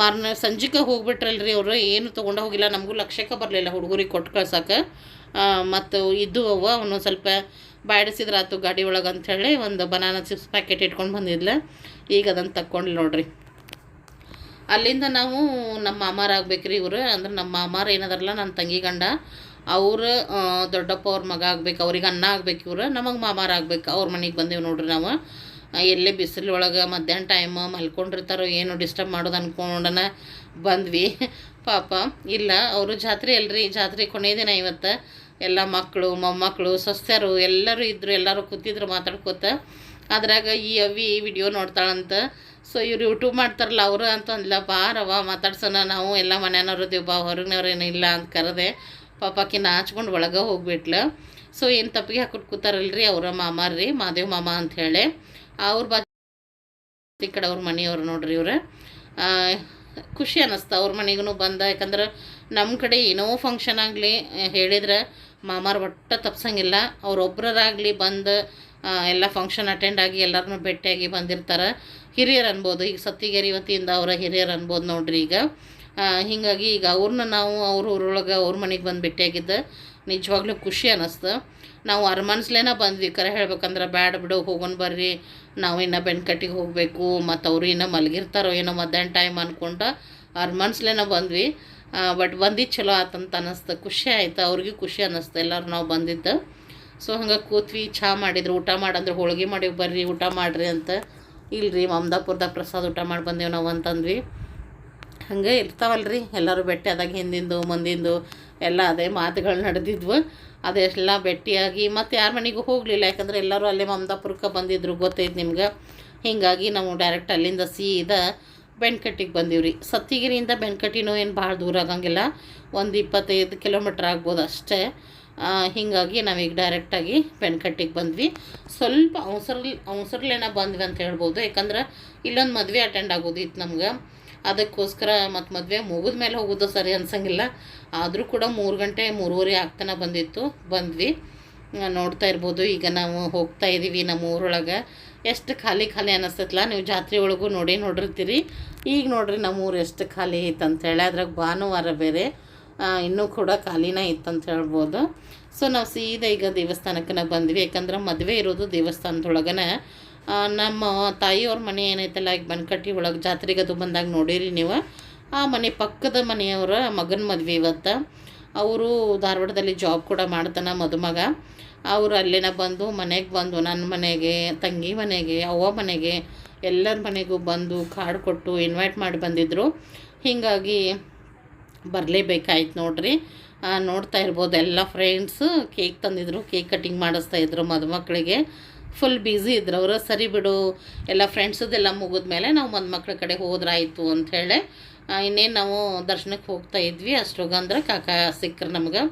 ಮಾರನೇ ಸಂಜೆಗೆ ಹೋಗ್ಬಿಟ್ರಲ್ರಿ ಅವರು, ಏನು ತೊಗೊಂಡು ಹೋಗಿಲ್ಲ, ನಮಗೂ ಲಕ್ಷಕ್ಕೆ ಬರಲಿಲ್ಲ ಹುಡುಗರಿಗೆ ಕೊಟ್ಟು ಕಳ್ಸೋಕೆ. ಮತ್ತು ಇದು ಅವ ಅವನು ಸ್ವಲ್ಪ ಬಾಡಿಸಿದ್ರೆ ಆತು ಗಾಡಿ ಒಳಗೆ ಅಂಥೇಳಿ ಒಂದು ಬನಾನಾ ಚಿಪ್ಸ್ ಪ್ಯಾಕೆಟ್ ಇಟ್ಕೊಂಡು ಬಂದಿದ್ಲು. ಈಗ ಅದನ್ನು ತಕ್ಕೊಂಡು ನೋಡ್ರಿ. ಅಲ್ಲಿಂದ ನಾವು ನಮ್ಮ ಮಾಮಾರ ಆಗ್ಬೇಕ್ರಿ ಇವರು. ಅಂದ್ರೆ ನಮ್ಮ ಮಾಮಾರ ಏನದಾರಲ್ಲ ನನ್ನ ತಂಗಿ ಗಂಡ. ಅವ್ರು ದೊಡ್ಡಪ್ಪ ಅವ್ರ ಮಗ ಆಗ್ಬೇಕು, ಅವ್ರಿಗೆ ಅನ್ನ ಆಗ್ಬೇಕು, ಇವ್ರು ನಮಗೆ ಮಾಮಾರ ಆಗ್ಬೇಕು, ಅವ್ರ ಮನೆಗೆ ಬಂದೀವಿ ನೋಡ್ರಿ ನಾವು. ಎಲ್ಲಿ ಬಿಸಿಲು ಒಳಗೆ ಮಧ್ಯಾಹ್ನ ಟೈಮ್ ಮಲ್ಕೊಂಡಿರ್ತಾರೋ ಏನು ಡಿಸ್ಟರ್ಬ್ ಮಾಡೋದು ಅನ್ಕೊಂಡನ ಬಂದ್ವಿ. ಪಾಪ, ಇಲ್ಲ, ಅವರು ಜಾತ್ರೆ ಅಲ್ರಿ, ಜಾತ್ರೆ ಕೊನೆ ದಿನ ಇವತ್ತು. ಎಲ್ಲ ಮಕ್ಕಳು ಮೊಮ್ಮಕ್ಕಳು ಸೊಸ್ಯರು, ಎಲ್ಲರೂ ಇದ್ದರು ಎಲ್ಲರೂ ಕೂತಿದ್ರು ಮಾತಾಡ್ಕೋತ. ಅದ್ರಾಗ ಈ ಅವಿ ವಿಡಿಯೋ ನೋಡ್ತಾಳಂತ. ಸೊ ಇವ್ರು ಯೂಟ್ಯೂಬ್ ಮಾಡ್ತಾರಲ್ಲ, ಅವರು ಅಂತ ಅಂದ್ಲ ಬಾರವ ಮಾತಾಡ್ಸೋಣ, ನಾವು ಎಲ್ಲ ಮನೆಯವ್ರು ದೇವ್ ಬಾ ಹೊರಗಿನವ್ರೇನು ಇಲ್ಲ ಅಂತ ಕರೆದೆ. ಪಾಪಾಕಿ ನಾಚ್ಕೊಂಡು ಒಳಗೆ ಹೋಗ್ಬಿಟ್ಲ. ಸೊ ಏನು ತಪ್ಪಿಗೆ ಹಾಕೊಟ್ಟು ಕೂತಾರಲ್ರಿ ಅವರ ಮಾಮಾರ್ರಿ ಮಾದೇವ್ ಮಾಮ ಅಂತ ಹೇಳಿ ಅವ್ರ ಬಾಜು ಈ ಕಡೆ ಅವ್ರ ಮನೆಯವ್ರು ನೋಡ್ರಿ ಇವ್ರು. ಖುಷಿ ಅನ್ನಿಸ್ತು ಅವ್ರ ಮನೆಗೂ ಬಂದ. ಯಾಕಂದ್ರೆ ನಮ್ಮ ಕಡೆ ಏನೋ ಫಂಕ್ಷನ್ ಆಗಲಿ ಹೇಳಿದ್ರೆ ಮಾಮಾರು ಒಟ್ಟ ತಪ್ಸಂಗಿಲ್ಲ. ಅವ್ರೊಬ್ಬರಾಗಲಿ ಬಂದು ಎಲ್ಲ ಫಂಕ್ಷನ್ ಅಟೆಂಡ್ ಆಗಿ ಎಲ್ಲರನ್ನೂ ಭೇಟಿಯಾಗಿ ಬಂದಿರ್ತಾರೆ. ಹಿರಿಯರು ಅನ್ಬೋದು. ಈಗ ಸತ್ತಿಗೆರಿ ವತಿಯಿಂದ ಅವರ ಹಿರಿಯರು ಅನ್ಬೋದು ನೋಡ್ರಿ ಈಗ. ಹೀಗಾಗಿ ಈಗ ಅವ್ರನ್ನ ನಾವು ಅವ್ರ ಊರೊಳಗೆ ಅವ್ರ ಮನೆಗೆ ಬಂದು ಭೇಟಿಯಾಗಿದ್ದ. ನಿಜವಾಗ್ಲೂ ಖುಷಿ ಅನ್ನಿಸ್ತು ನಾವು ಅರಮನ್ಸ್ಲೇನ ಬಂದ್ವಿ. ಕರೆ ಹೇಳ್ಬೇಕಂದ್ರೆ ಬ್ಯಾಡ ಬಿಡು ಹೋಗೋಣ ಬರ್ರಿ. ನಾವು ಇನ್ನು ಬೆನ್ಕಟ್ಟಿಗೆ ಹೋಗಬೇಕು. ಮತ್ತು ಅವರು ಇನ್ನೂ ಮಲಗಿರ್ತಾರೋ ಏನೋ ಮಧ್ಯಾಹ್ನ ಟೈಮ್ ಅಂದ್ಕೊಂಡು ಅರಮನ್ಸ್ಲೇನ ಬಂದ್ವಿ. ಬಟ್ ಬಂದಿದ್ದು ಚಲೋ ಆತಂತ ಅನ್ನಿಸ್ತು ಖುಷಿ ಆಯ್ತು. ಅವ್ರಿಗೂ ಖುಷಿ ಅನ್ನಿಸ್ತು ಎಲ್ಲರೂ ನಾವು ಬಂದಿದ್ದು. ಸೊ, ಹಂಗೆ ಕೂತ್ವಿ ಚಹಾ ಮಾಡಿದ್ರು. ಊಟ ಮಾಡಂದ್ರೆ ಹೋಳಿಗೆ ಮಾಡಿ ಬರ್ರಿ, ಊಟ ಮಾಡಿರಿ ಅಂತ. ಇಲ್ರಿ ಮಮದಾಪುರದಾಗ ಪ್ರಸಾದ ಊಟ ಮಾಡಿ ಬಂದೇವು ನಾವು ಅಂತಂದ್ವಿ. ಹಂಗೆ ಇರ್ತಾವಲ್ರಿ. ಎಲ್ಲರೂ ಭೇಟಿ ಆದಾಗ ಹಿಂದಿಂದು, ಮುಂದಿಂದು ಎಲ್ಲ ಅದೇ ಮಾತುಗಳು ನಡೆದಿದ್ವು. ಅದೆಲ್ಲ ಭೇಟಿಯಾಗಿ ಮತ್ತು ಯಾರ ಮನೆಗೂ ಹೋಗಲಿಲ್ಲ. ಯಾಕಂದ್ರೆ ಎಲ್ಲರೂ ಅಲ್ಲೇ ಮಮದಾಪುರಕ್ಕೆ ಬಂದಿದ್ರು. ಗೊತ್ತೈತೆ ನಿಮ್ಗೆ? ಹೀಗಾಗಿ ನಾವು ಡೈರೆಕ್ಟ್ ಅಲ್ಲಿಂದ ಸೀದಾ ಬೆಣ್ಕಟ್ಟಿಗೆ ಬಂದೀವಿ ರೀ ಸತ್ತಿಗಿರಿಯಿಂದ ಬೆಣ್ಕಟ್ಟಿನೂ ಏನು ಭಾಳ ದೂರ ಆಗಂಗಿಲ್ಲ. ಒಂದು ಇಪ್ಪತ್ತೈದು ಕಿಲೋಮೀಟ್ರ್ ಆಗ್ಬೋದು ಅಷ್ಟೇ. ಹೀಗಾಗಿ ನಾವೀಗ ಡೈರೆಕ್ಟಾಗಿ ಬೆಣ್ಕಟ್ಟಿಗೆ ಬಂದ್ವಿ. ಸ್ವಲ್ಪ ಅವಸರಲ್ಲಿ ಅವಸರ್ಲೇನ ಬಂದ್ವಿ ಅಂತ ಹೇಳ್ಬೋದು. ಯಾಕಂದ್ರೆ ಇಲ್ಲೊಂದು ಮದುವೆ ಅಟೆಂಡ್ ಆಗೋದಿತ್ತು ನಮ್ಗೆ. ಅದಕ್ಕೋಸ್ಕರ ಮತ್ತು ಮದುವೆ ಮುಗಿದ ಮೇಲೆ ಹೋಗೋದು ಸರಿ ಅನ್ಸಂಗಿಲ್ಲ. ಆದರೂ ಕೂಡ ಮೂರು ಗಂಟೆ, ಮೂರುವರೆ ಆಗ್ತಾನೆ ಬಂದಿತ್ತು. ಬಂದ್ವಿ. ನೋಡ್ತಾ ಇರ್ಬೋದು. ಈಗ ನಾವು ಹೋಗ್ತಾ ಇದ್ದೀವಿ ನಮ್ಮ ಊರೊಳಗೆ ಎಷ್ಟು ಖಾಲಿ ಖಾಲಿ ಅನ್ನಿಸ್ತೈತಲ್ಲ ನೀವು ಜಾತ್ರೆ ಒಳಗೂ ನೋಡಿ ನೋಡಿರ್ತೀರಿ. ಈಗ ನೋಡ್ರಿ ನಮ್ಮ ಊರು ಎಷ್ಟು ಖಾಲಿ ಐತೆ ಅಂತೇಳಿ ಅದ್ರಾಗ ಭಾನುವಾರ ಬೇರೆ ಇನ್ನೂ ಕೂಡ ಖಾಲಿನೇ ಅಂತ ಹೇಳ್ಬೋದು. ಸೊ, ನಾವು ಸೀದಾ ಈಗ ದೇವಸ್ಥಾನಕ್ಕೆ ನಾವು ಬಂದ್ವಿ. ಯಾಕಂದ್ರೆ ಮದುವೆ ಇರೋದು ದೇವಸ್ಥಾನದೊಳಗನೆ ನಮ್ಮ ತಾಯಿಯವ್ರ ಮನೆ ಏನೈತಲ್ಲ, ಈಗ ಬನ್ಕಟ್ಟಿ ಒಳಗೆ ಜಾತ್ರೆಗೆ ಅದು ಬಂದಾಗ ನೋಡಿರಿ ನೀವು. ಆ ಮನೆ ಪಕ್ಕದ ಮನೆಯವರ ಮಗನ ಮದುವೆ ಇವತ್ತು. ಅವರು ಧಾರವಾಡದಲ್ಲಿ ಜಾಬ್ ಕೂಡ ಮಾಡ್ತಾನೆ ಮದುಮಗ. ಅವರು ಅಲ್ಲೇನ ಬಂದು ಮನೆಗೆ ಬಂದು ನನ್ನ ಮನೆಗೆ, ತಂಗಿ ಮನೆಗೆ, ಅವ್ವ ಮನೆಗೆ ಎಲ್ಲರ ಮನೆಗೂ ಬಂದು ಕಾರ್ಡ್ ಕೊಟ್ಟು ಇನ್ವೈಟ್ ಮಾಡಿ ಬಂದಿದ್ದರು ಹೀಗಾಗಿ ಬರಲೇಬೇಕಾಯ್ತು ನೋಡ್ರಿ. ನೋಡ್ತಾ ಇರ್ಬೋದು ಎಲ್ಲ ಫ್ರೆಂಡ್ಸು ಕೇಕ್ ತಂದಿದ್ರು ಕೇಕ್ ಕಟ್ಟಿಂಗ್ ಮಾಡಿಸ್ತಾ ಇದ್ರು ಮದುಮಕ್ಕಳಿಗೆ ಫುಲ್ ಬ್ಯುಸಿ ಇದ್ರು. ಅವರು ಸರಿ ಬಿಡು, ಎಲ್ಲ ಫ್ರೆಂಡ್ಸದೆಲ್ಲ ಮುಗಿದ್ಮೇಲೆ ನಾವು ಮದುಮಕ್ಳ ಕಡೆ ಹೋದ್ರಾಯಿತು ಅಂಥೇಳಿ ಇನ್ನೇನು ನಾವು ದರ್ಶನಕ್ಕೆ ಹೋಗ್ತಾ ಇದ್ವಿ. ಅಷ್ಟೊಗಂದ್ರೆ ಕಾಕ ಸಿಕ್ಕರು ನಮ್ಗೆ.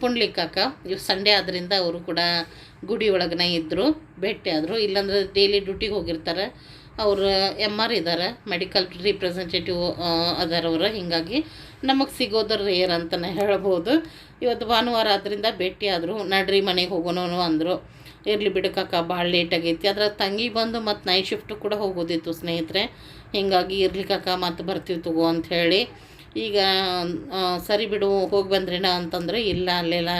ಪುಂಡ್ಲಿ ಕಾಕ ಇವು ಸಂಡೇ ಆದ್ರಿಂದ ಅವರು ಕೂಡ ಗುಡಿ ಒಳಗನೆ ಇದ್ದರು ಭೇಟಿ ಆದರು. ಇಲ್ಲಾಂದ್ರೆ ಡೈಲಿ ಡ್ಯೂಟಿಗೆ ಹೋಗಿರ್ತಾರೆ. ಅವರು ಎಂ ಆರ್ ಇದ್ದಾರೆ ಮೆಡಿಕಲ್ ರಿಪ್ರೆಸೆಂಟೇಟಿವ್ ಅದಾರ ಅವರು. ಹೀಗಾಗಿ ನಮಗೆ ಸಿಗೋದ್ರ ರೇರ್ ಅಂತಲೇ ಹೇಳ್ಬೋದು. ಇವತ್ತು ಭಾನುವಾರ ಆದ್ದರಿಂದ ಭೇಟಿ ಆದರು. ನಡ್ರಿ ಮನೆಗೆ ಹೋಗೋಣ ಅಂದರು. ಇರಲಿ ಬಿಡಕಕ್ಕ ಕಾಕ ಭಾಳ ಲೇಟ್ ಆಗೈತಿ. ಅದ್ರ ತಂಗಿ ಬಂದು ಮತ್ತು ನೈಟ್ ಶಿಫ್ಟ್ ಕೂಡ ಹೋಗೋದಿತ್ತು ಸ್ನೇಹಿತರೆ. ಹೀಗಾಗಿ ಇರ್ಲಿ ಮತ್ತು ಬರ್ತೀವಿ ತಗೋ ಅಂತ ಹೇಳಿ. ಈಗ ಸರಿ ಬಿಡು, ಹೋಗಿ ಬಂದ್ರೇನ ಅಂತಂದ್ರೆ ಇಲ್ಲ, ಅಲ್ಲೆಲ್ಲ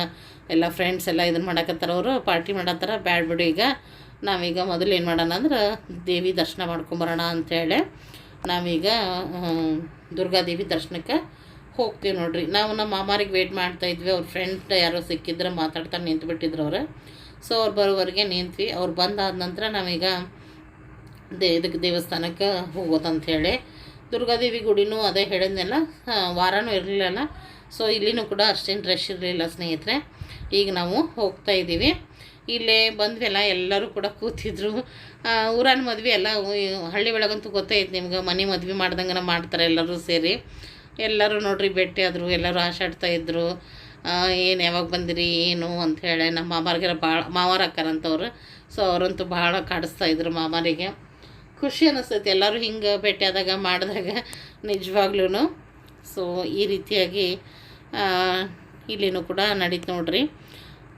ಎಲ್ಲ ಫ್ರೆಂಡ್ಸ್ ಎಲ್ಲ ಇದನ್ನು ಮಾಡಕತ್ತಾರ ಅವರು ಪಾರ್ಟಿ ಮಾಡತ್ತಾರ, ಬ್ಯಾಡ್ ಬಿಡು ಈಗ. ನಾವೀಗ ಮೊದಲು ಏನು ಮಾಡೋಣ ಅಂದ್ರೆ ದೇವಿ ದರ್ಶನ ಮಾಡ್ಕೊಂಬರೋಣ ಅಂಥೇಳಿ ನಾವೀಗ ದುರ್ಗಾದೇವಿ ದರ್ಶನಕ್ಕೆ ಹೋಗ್ತೀವಿ ನೋಡ್ರಿ. ನಾವು ನಮ್ಮ ಮಾಮಾರಿಗೆ ವೇಟ್ ಮಾಡ್ತಾ ಇದ್ವಿ, ಅವ್ರ ಫ್ರೆಂಡ್ ಯಾರೋ ಸಿಕ್ಕಿದ್ರೆ ಮಾತಾಡ್ತಾ ನಿಂತು ಬಿಟ್ಟಿದ್ರು ಅವ್ರು. ಸೊ ಅವ್ರು ಬರೋವರೆಗೆ ನಿಂತ್ವಿ. ಅವ್ರು ಬಂದಾದ ನಂತರ ನಾವೀಗ ದೇ ಇದಕ್ಕೆ ದೇವಸ್ಥಾನಕ್ಕೆ ಹೋಗೋದಂತ ಹೇಳಿ ದುರ್ಗಾದೇವಿ ಗುಡಿನೂ ಅದೇ ಹೇಳಿದ್ನೆಲ್ಲ ವಾರನೂ ಇರಲಿಲ್ಲ ಸೊ ಇಲ್ಲಿನೂ ಕೂಡ ಅಷ್ಟೇನು ರಶ್ ಇರಲಿಲ್ಲ ಸ್ನೇಹಿತರೆ. ಈಗ ನಾವು ಹೋಗ್ತಾ ಇದ್ದೀವಿ. ಇಲ್ಲೇ ಬಂದ್ವೆಲ್ಲ, ಎಲ್ಲರೂ ಕೂಡ ಕೂತಿದ್ರು. ಊರನ್ನ ಮದ್ವೆ ಎಲ್ಲ ಹಳ್ಳಿ ಒಳಗಂತೂ ಗೊತ್ತೈತೆ ನಿಮ್ಗೆ. ಮನೆ ಮದ್ವೆ ಮಾಡ್ದಂಗೆ ಮಾಡ್ತಾರೆ ಎಲ್ಲರೂ ಸೇರಿ. ಎಲ್ಲರೂ ನೋಡ್ರಿ ಭೇಟಿ ಆದರು, ಎಲ್ಲರೂ ಆಶಾಡ್ತಾ ಇದ್ರು. ಏನು ಯಾವಾಗ ಬಂದಿರಿ, ಏನು ಅಂಥೇಳಿ ನಮ್ಮ ಮಾಮಾರಿಗೆ ಭಾಳ ಮಾವಾರ ಅಕ್ಕಾರಂಥವ್ರು ಸೊ ಅವರಂತೂ ಭಾಳ ಕಾಡಿಸ್ತಾ ಇದ್ರು ಮಾಮಾರಿಗೆ. ಖುಷಿ ಅನ್ನಿಸ್ತೈತಿ ಎಲ್ಲರೂ ಹಿಂಗೆ ಭೇಟಿಯಾದಾಗ ಮಾಡಿದಾಗ ನಿಜವಾಗ್ಲೂ ಸೊ ಈ ರೀತಿಯಾಗಿ ಇಲ್ಲಿನೂ ಕೂಡ ನಡೀತು ನೋಡ್ರಿ.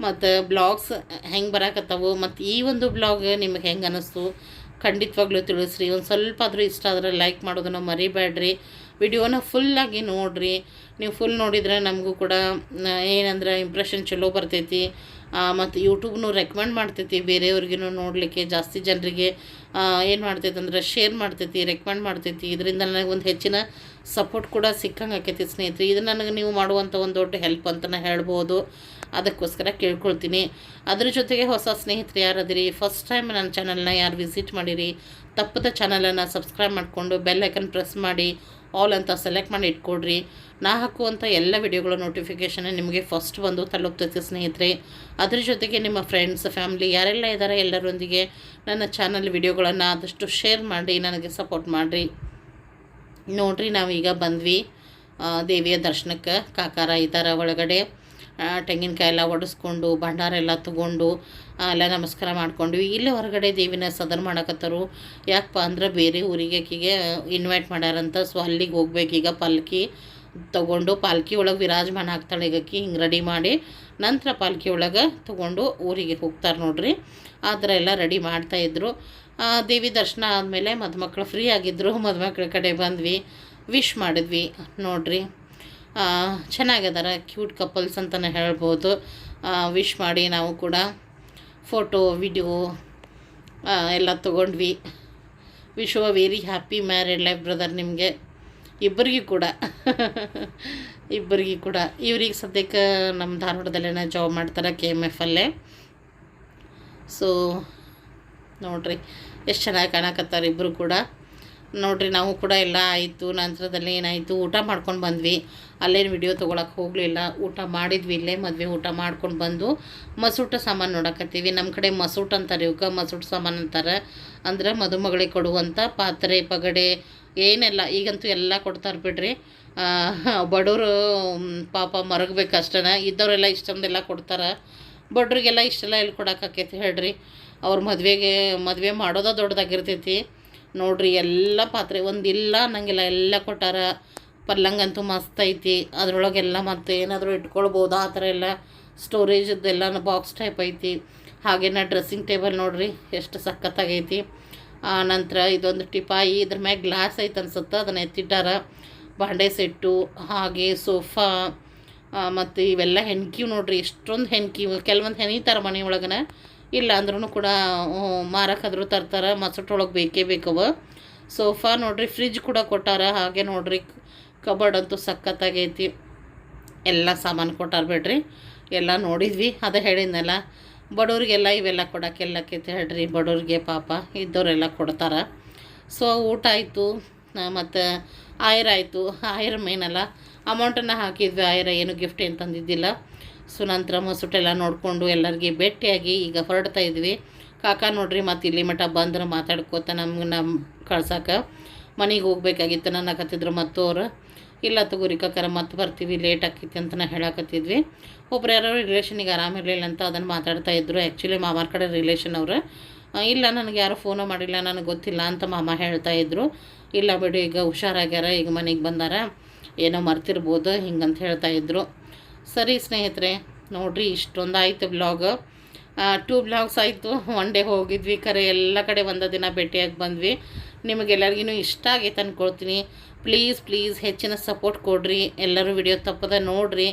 ಮತ್ತು ಬ್ಲಾಗ್ಸ್ ಹೆಂಗೆ ಬರಾಕತ್ತವು ಮತ್ತು ಈ ಒಂದು ಬ್ಲಾಗ್ ನಿಮಗೆ ಹೆಂಗೆ ಅನ್ನಿಸ್ತು ಖಂಡಿತವಾಗ್ಲೂ ತಿಳಿಸ್ರಿ. ಒಂದು ಸ್ವಲ್ಪ ಆದರೂ ಇಷ್ಟ ಆದರೆ ಲೈಕ್ ಮಾಡೋದನ್ನು ಮರಿಬೇಡ್ರಿ ವಿಡಿಯೋನ ಫುಲ್ಲಾಗಿ ನೋಡಿರಿ. ನೀವು ಫುಲ್ ನೋಡಿದರೆ ನಮಗೂ ಕೂಡ ಏನಂದ್ರೆ ಇಂಪ್ರೆಷನ್ ಚಲೋ ಬರ್ತೈತಿ. ಮತ್ತು ಯೂಟ್ಯೂಬ್ನು ರೆಕಮೆಂಡ್ ಮಾಡ್ತೈತಿ ಬೇರೆಯವ್ರಿಗೂ ನೋಡಲಿಕ್ಕೆ. ಜಾಸ್ತಿ ಜನರಿಗೆ ಏನು ಮಾಡ್ತೈತೆ ಅಂದ್ರೆ ಶೇರ್ ಮಾಡ್ತೈತಿ ರೆಕಮೆಂಡ್ ಮಾಡ್ತೈತಿ. ಇದರಿಂದ ನನಗೆ ಒಂದು ಹೆಚ್ಚಿನ ಸಪೋರ್ಟ್ ಕೂಡ ಸಿಕ್ಕಂಗೆ ಆಕೈತಿ ಸ್ನೇಹಿತರೆ. ಇದು ನನಗೆ ನೀವು ಮಾಡುವಂಥ ಒಂದು ದೊಡ್ಡ ಹೆಲ್ಪ್ ಅಂತಲೇ ಹೇಳ್ಬೋದು. ಅದಕ್ಕೋಸ್ಕರ ಕೇಳ್ಕೊಳ್ತೀನಿ. ಅದ್ರ ಜೊತೆಗೆ ಹೊಸ ಸ್ನೇಹಿತರು ಯಾರಾದಿರಿ ಫಸ್ಟ್ ಟೈಮ್ ನನ್ನ ಚಾನಲ್ನ ಯಾರು ವಿಸಿಟ್ ಮಾಡಿರಿ, ತಪ್ಪದ ಚಾನಲನ್ನು ಸಬ್ಸ್ಕ್ರೈಬ್ ಮಾಡಿಕೊಂಡು ಬೆಲ್ ಪ್ರೆಸ್ ಮಾಡಿ. ಆಲ್ ಅಂತ ಸೆಲೆಕ್ಟ್ ಮಾಡಿ ಇಟ್ಕೊಡ್ರಿ. ನಾ ಹಾಕುವಂಥ ಎಲ್ಲ ವಿಡಿಯೋಗಳ ನೋಟಿಫಿಕೇಷನ್ ನಿಮಗೆ ಫಸ್ಟ್ ಬಂದು ತಲುಪ್ತೈತೆ ಸ್ನೇಹಿತರೆ. ಅದ್ರ ಜೊತೆಗೆ ನಿಮ್ಮ ಫ್ರೆಂಡ್ಸ್ ಫ್ಯಾಮ್ಲಿ ಯಾರೆಲ್ಲ ಇದ್ದಾರೆ ಎಲ್ಲರೊಂದಿಗೆ ನನ್ನ ಚಾನಲ್ ವಿಡಿಯೋಗಳನ್ನು ಆದಷ್ಟು ಶೇರ್ ಮಾಡಿ, ನನಗೆ ಸಪೋರ್ಟ್ ಮಾಡಿರಿ. ನೋಡ್ರಿ ನಾವೀಗ ಬಂದ್ವಿ. ದೇವಿಯ ದರ್ಶನಕ್ಕೆ ಕಾಕಾರ ಇದ್ದಾರೆ ಒಳಗಡೆ. ತೆಂಗಿನಕಾಯಿ ಎಲ್ಲ ಒಡಿಸ್ಕೊಂಡು, ಭಂಡಾರ ಎಲ್ಲ ತೊಗೊಂಡು ಎಲ್ಲ ನಮಸ್ಕಾರ ಮಾಡ್ಕೊಂಡ್ವಿ. ಇಲ್ಲೇ ಹೊರಗಡೆ ದೇವಿನ ಸದನ ಮಾಡಕತ್ತರು. ಯಾಕಪ್ಪ ಅಂದ್ರೆ ಬೇರೆ ಊರಿಗೆ ಆಕಿಗೆ ಇನ್ವೈಟ್ ಮಾಡ್ಯಾರಂತ. ಸೊ ಅಲ್ಲಿಗೆ ಹೋಗ್ಬೇಕೀಗ ಪಾಲ್ಕಿ ತಗೊಂಡು ಪಾಲ್ಕಿ ಒಳಗೆ ವಿರಾಜಮಾನ ಹಾಕ್ತಾಳೆ ಈಗ ಆಕಿ ಹಿಂಗೆ ರೆಡಿ ಮಾಡಿ ನಂತರ ಪಾಲ್ಕಿ ಒಳಗೆ ತೊಗೊಂಡು ಊರಿಗೆ ಹೋಗ್ತಾರೆ ನೋಡ್ರಿ. ಆ ಥರ ಎಲ್ಲ ರೆಡಿ ಮಾಡ್ತಾಯಿದ್ರು ದೇವಿ ದರ್ಶನ ಆದಮೇಲೆ ಮದುಮಕ್ಳು ಫ್ರೀ ಆಗಿದ್ದರು ಮದುಮಕ್ಳ ಕಡೆ ಬಂದ್ವಿ. ವಿಶ್ ಮಾಡಿದ್ವಿ. ನೋಡ್ರಿ. ಚೆನ್ನಾಗಿದ್ದಾರೆ ಕ್ಯೂಟ್ ಕಪಲ್ಸ್ ಅಂತಲೇ ಹೇಳ್ಬೋದು. ವಿಶ್ ಮಾಡಿ ನಾವು ಕೂಡ. ಫೋಟೋ, ವಿಡಿಯೋ ಎಲ್ಲ ತೊಗೊಂಡ್ವಿ. Wish a very happy married life brother ನಿಮಗೆ. ಇಬ್ಬರಿಗೂ ಕೂಡ. ಇಬ್ಬರಿಗೂ ಕೂಡ. ಇವ್ರಿಗೆ ಸದ್ಯಕ್ಕೆ ನಮ್ಮ ಧಾರವಾಡದಲ್ಲೇನ ಜಾಬ್ ಮಾಡ್ತಾರೆ ಕೆ ಎಂ ಎಫ್ ಅಲ್ಲೇ. ಸೊ ನೋಡ್ರಿ. ಎಷ್ಟು ಚೆನ್ನಾಗಿ ಕಾಣಕತ್ತಾರೆ ಇಬ್ಬರು ಕೂಡ. ನೋಡ್ರಿ, ನಾವು ಕೂಡ ಎಲ್ಲ ಆಯಿತು, ನಂತರದಲ್ಲಿ ಏನಾಯಿತು, ಊಟ ಮಾಡ್ಕೊಂಡು ಬಂದ್ವಿ. ಅಲ್ಲೇನು ವಿಡಿಯೋ ತೊಗೊಳಕ್ಕೆ ಹೋಗಲಿಲ್ಲ. ಊಟ ಮಾಡಿದ್ವಿ ಇಲ್ಲೇ, ಮದುವೆ ಊಟ ಮಾಡ್ಕೊಂಡು ಬಂದು ಮಸೂಟ ಸಾಮಾನು ನೋಡಕತ್ತೀವಿ. ನಮ್ಮ ಕಡೆ ಮಸೂಟ ಅಂತಾರೆ ಇವಕ್ಕೆ ಮಸೂಟ ಸಾಮಾನು ಅಂತಾರೆ. ಅಂದ್ರೆ ಮದುಮಗಳಿಗೆ ಕೊಡುವಂಥ ಪಾತ್ರೆ, ಪಗಡೆ, ಏನೆಲ್ಲ, ಈಗಂತೂ ಎಲ್ಲ ಕೊಡ್ತಾರೆ ಬಿಡ್ರಿ. ಬಡವರು ಪಾಪ ಮರಗಬೇಕು ಅಷ್ಟೇ ಇದ್ದವರೆಲ್ಲ ಇಷ್ಟೊಂದೆಲ್ಲ ಕೊಡ್ತಾರೆ. ಬಡ್ರಿಗೆಲ್ಲ ಇಷ್ಟೆಲ್ಲ ಎಲ್ಲಿ ಕೊಡೋಕ್ಕಾಕೈತಿ ಹೇಳ್ರಿ. ಅವ್ರ ಮದುವೆಗೆ, ಮದುವೆ ಮಾಡೋದ ದೊಡ್ಡದಾಗಿರ್ತೈತಿ. ನೋಡ್ರಿ ಎಲ್ಲ ಪಾತ್ರೆ, ಒಂದಿಲ್ಲ ಅನ್ನಂಗಿಲ್ಲ, ಎಲ್ಲ ಕೊಟ್ಟಾರ ಪಲ್ಲಂಗಂತೂ ಮಸ್ತ್ ಐತಿ. ಅದ್ರೊಳಗೆಲ್ಲ ಮತ್ತೆ ಏನಾದರೂ ಇಟ್ಕೊಳ್ಬೋದು? ಆ ಥರ ಎಲ್ಲ ಸ್ಟೋರೇಜದ್ದೆಲ್ಲ ಬಾಕ್ಸ್ ಟೈಪ್ ಐತಿ. ಹಾಗೇನ ಡ್ರೆಸ್ಸಿಂಗ್ ಟೇಬಲ್ ನೋಡ್ರಿ, ಎಷ್ಟು ಸಖತ್ತಾಗೈತಿ. ಆ ನಂತರ ಇದೊಂದು ಟಿಪಾಯಿ, ಇದ್ರ ಮ್ಯಾಗ ಗ್ಲಾಸ್ ಐತೆ ಅನ್ಸುತ್ತೆ, ಅದನ್ನು ಎತ್ತಿಟ್ಟಾರ. ಬಾಂಡೆ ಸೆಟ್ಟು, ಹಾಗೆ ಸೋಫಾ ಮತ್ತು ಇವೆಲ್ಲ ಹೆಣ್ಕಿವು ನೋಡ್ರಿ, ಎಷ್ಟೊಂದು ಹೆಣ್ಕಿವು. ಕೆಲವೊಂದು ಥರ ಮನೆ ಇಲ್ಲ ಅಂದ್ರೂ ಕೂಡ ಮಾರಕ್ಕಾದ್ರೂ ತರ್ತಾರೆ ಮಸಟೊಳಗೆ ಬೇಕೇ ಬೇಕವ ಸೋಫಾ ನೋಡ್ರಿ, ಫ್ರಿಜ್ ಕೂಡ ಕೊಟ್ಟಾರ, ಹಾಗೆ ನೋಡ್ರಿ ಕಬರ್ಡ್ ಅಂತೂ ಸಖತ್ತಾಗೈತಿ ಎಲ್ಲ ಸಾಮಾನು ಕೊಟ್ಟಾರ ಬಿಡ್ರಿ. ಎಲ್ಲ ನೋಡಿದ್ವಿ, ಅದೇ ಹೇಳಿದ್ನಲ್ಲ. ಬಡವ್ರಿಗೆಲ್ಲ ಇವೆಲ್ಲ ಕೊಡೋಕ್ಕೆಲ್ಲಕ್ಕೈತೆ ಹೇಳ್ರಿ, ಬಡವ್ರಿಗೆ ಪಾಪ, ಇದ್ದವರೆಲ್ಲ ಕೊಡ್ತಾರೆ. ಸೊ ಊಟ ಆಯಿತು ಮತ್ತು ಆಯ್ರ ಆಯಿತು. ಆಯರ್ ಮೇನಲ್ಲ ಅಮೌಂಟನ್ನು ಹಾಕಿದ್ವಿ, ಆಯರ ಏನು ಗಿಫ್ಟ್ ಏನು ತಂದಿದ್ದಿಲ್ಲ. ಸೊ ನಂತರ ಮಸುಟೆಲ್ಲ ನೋಡಿಕೊಂಡು ಎಲ್ಲರಿಗೆ ಭೇಟಿಯಾಗಿ ಈಗ ಹೊರಡ್ತಾ ಇದ್ವಿ. ಕಾಕ ನೋಡ್ರಿ, ಮತ್ತು ಇಲ್ಲಿ ಮಠ ಬಂದ್ರೆ ಮಾತಾಡ್ಕೋತ ನಮ್ಗೆ ನಮ್ಮ ಕಳ್ಸಕ್ಕೆ ಮನೆಗೆ ಹೋಗ್ಬೇಕಾಗಿತ್ತು ನನ್ನ ಕತ್ತಿದ್ರು ಮತ್ತವ್ರು ಇಲ್ಲ ತಗೋರಿ ಕಾಕರ, ಮತ್ತೆ ಬರ್ತೀವಿ ಲೇಟ್ ಆಕೈತಿ ಅಂತ ಹೇಳಕತ್ತಿದ್ವಿ. ಒಬ್ರು ಯಾರೋ ರಿಲೇಷನಿಗೆ ಆರಾಮಿರಲಿಲ್ಲ ಅಂತ ಅದನ್ನು ಮಾತಾಡ್ತಾ ಇದ್ರು. ಆ್ಯಕ್ಚುಲಿ ಮಾಮಾರ ಕಡೆ ರಿಲೇಷನ್ ಅವರು. ಇಲ್ಲ ನನಗೆ ಯಾರು ಫೋನು ಮಾಡಿಲ್ಲ, ನನಗೆ ಗೊತ್ತಿಲ್ಲ ಅಂತ ಮಾಮ ಹೇಳ್ತಾ ಇದ್ರು. ಇಲ್ಲ ಬಿಡಿ, ಈಗ ಹುಷಾರಾಗ್ಯಾರ, ಈಗ ಮನೆಗೆ ಬಂದಾರ. ಏನೋ ಮರ್ತಿರ್ಬೋದು ಹಿಂಗಂತ ಹೇಳ್ತಾ ಇದ್ರು. ಸರಿ ಸ್ನೇಹಿತರೆ, ನೋಡ್ರಿ ಇಷ್ಟೊಂದು ಆಯಿತು ಬ್ಲಾಗ್ ಟೂ ಬ್ಲಾಗ್ಸ್ ಆಯಿತು. ಒನ್ ಡೇ ಹೋಗಿದ್ವಿ, ಕರೆ ಎಲ್ಲ ಕಡೆ ಒಂದು ದಿನ ಭೇಟಿಯಾಗಿ ಬಂದ್ವಿ. ನಿಮಗೆಲ್ಲರಿಗೂ ಇಷ್ಟ ಆಗೈತೆ ಅಂದ್ಕೊಳ್ತೀನಿ ಪ್ಲೀಸ್ ಪ್ಲೀಸ್ ಹೆಚ್ಚಿನ ಸಪೋರ್ಟ್ ಕೊಡ್ರಿ. ಎಲ್ಲರೂ ವಿಡಿಯೋ ತಪ್ಪದ ನೋಡ್ರಿ.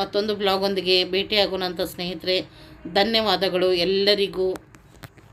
ಮತ್ತೊಂದು ಬ್ಲಾಗೊಂದಿಗೆ ಭೇಟಿಯಾಗೋಣಂತ ಸ್ನೇಹಿತರೆ, ಧನ್ಯವಾದಗಳು ಎಲ್ಲರಿಗೂ.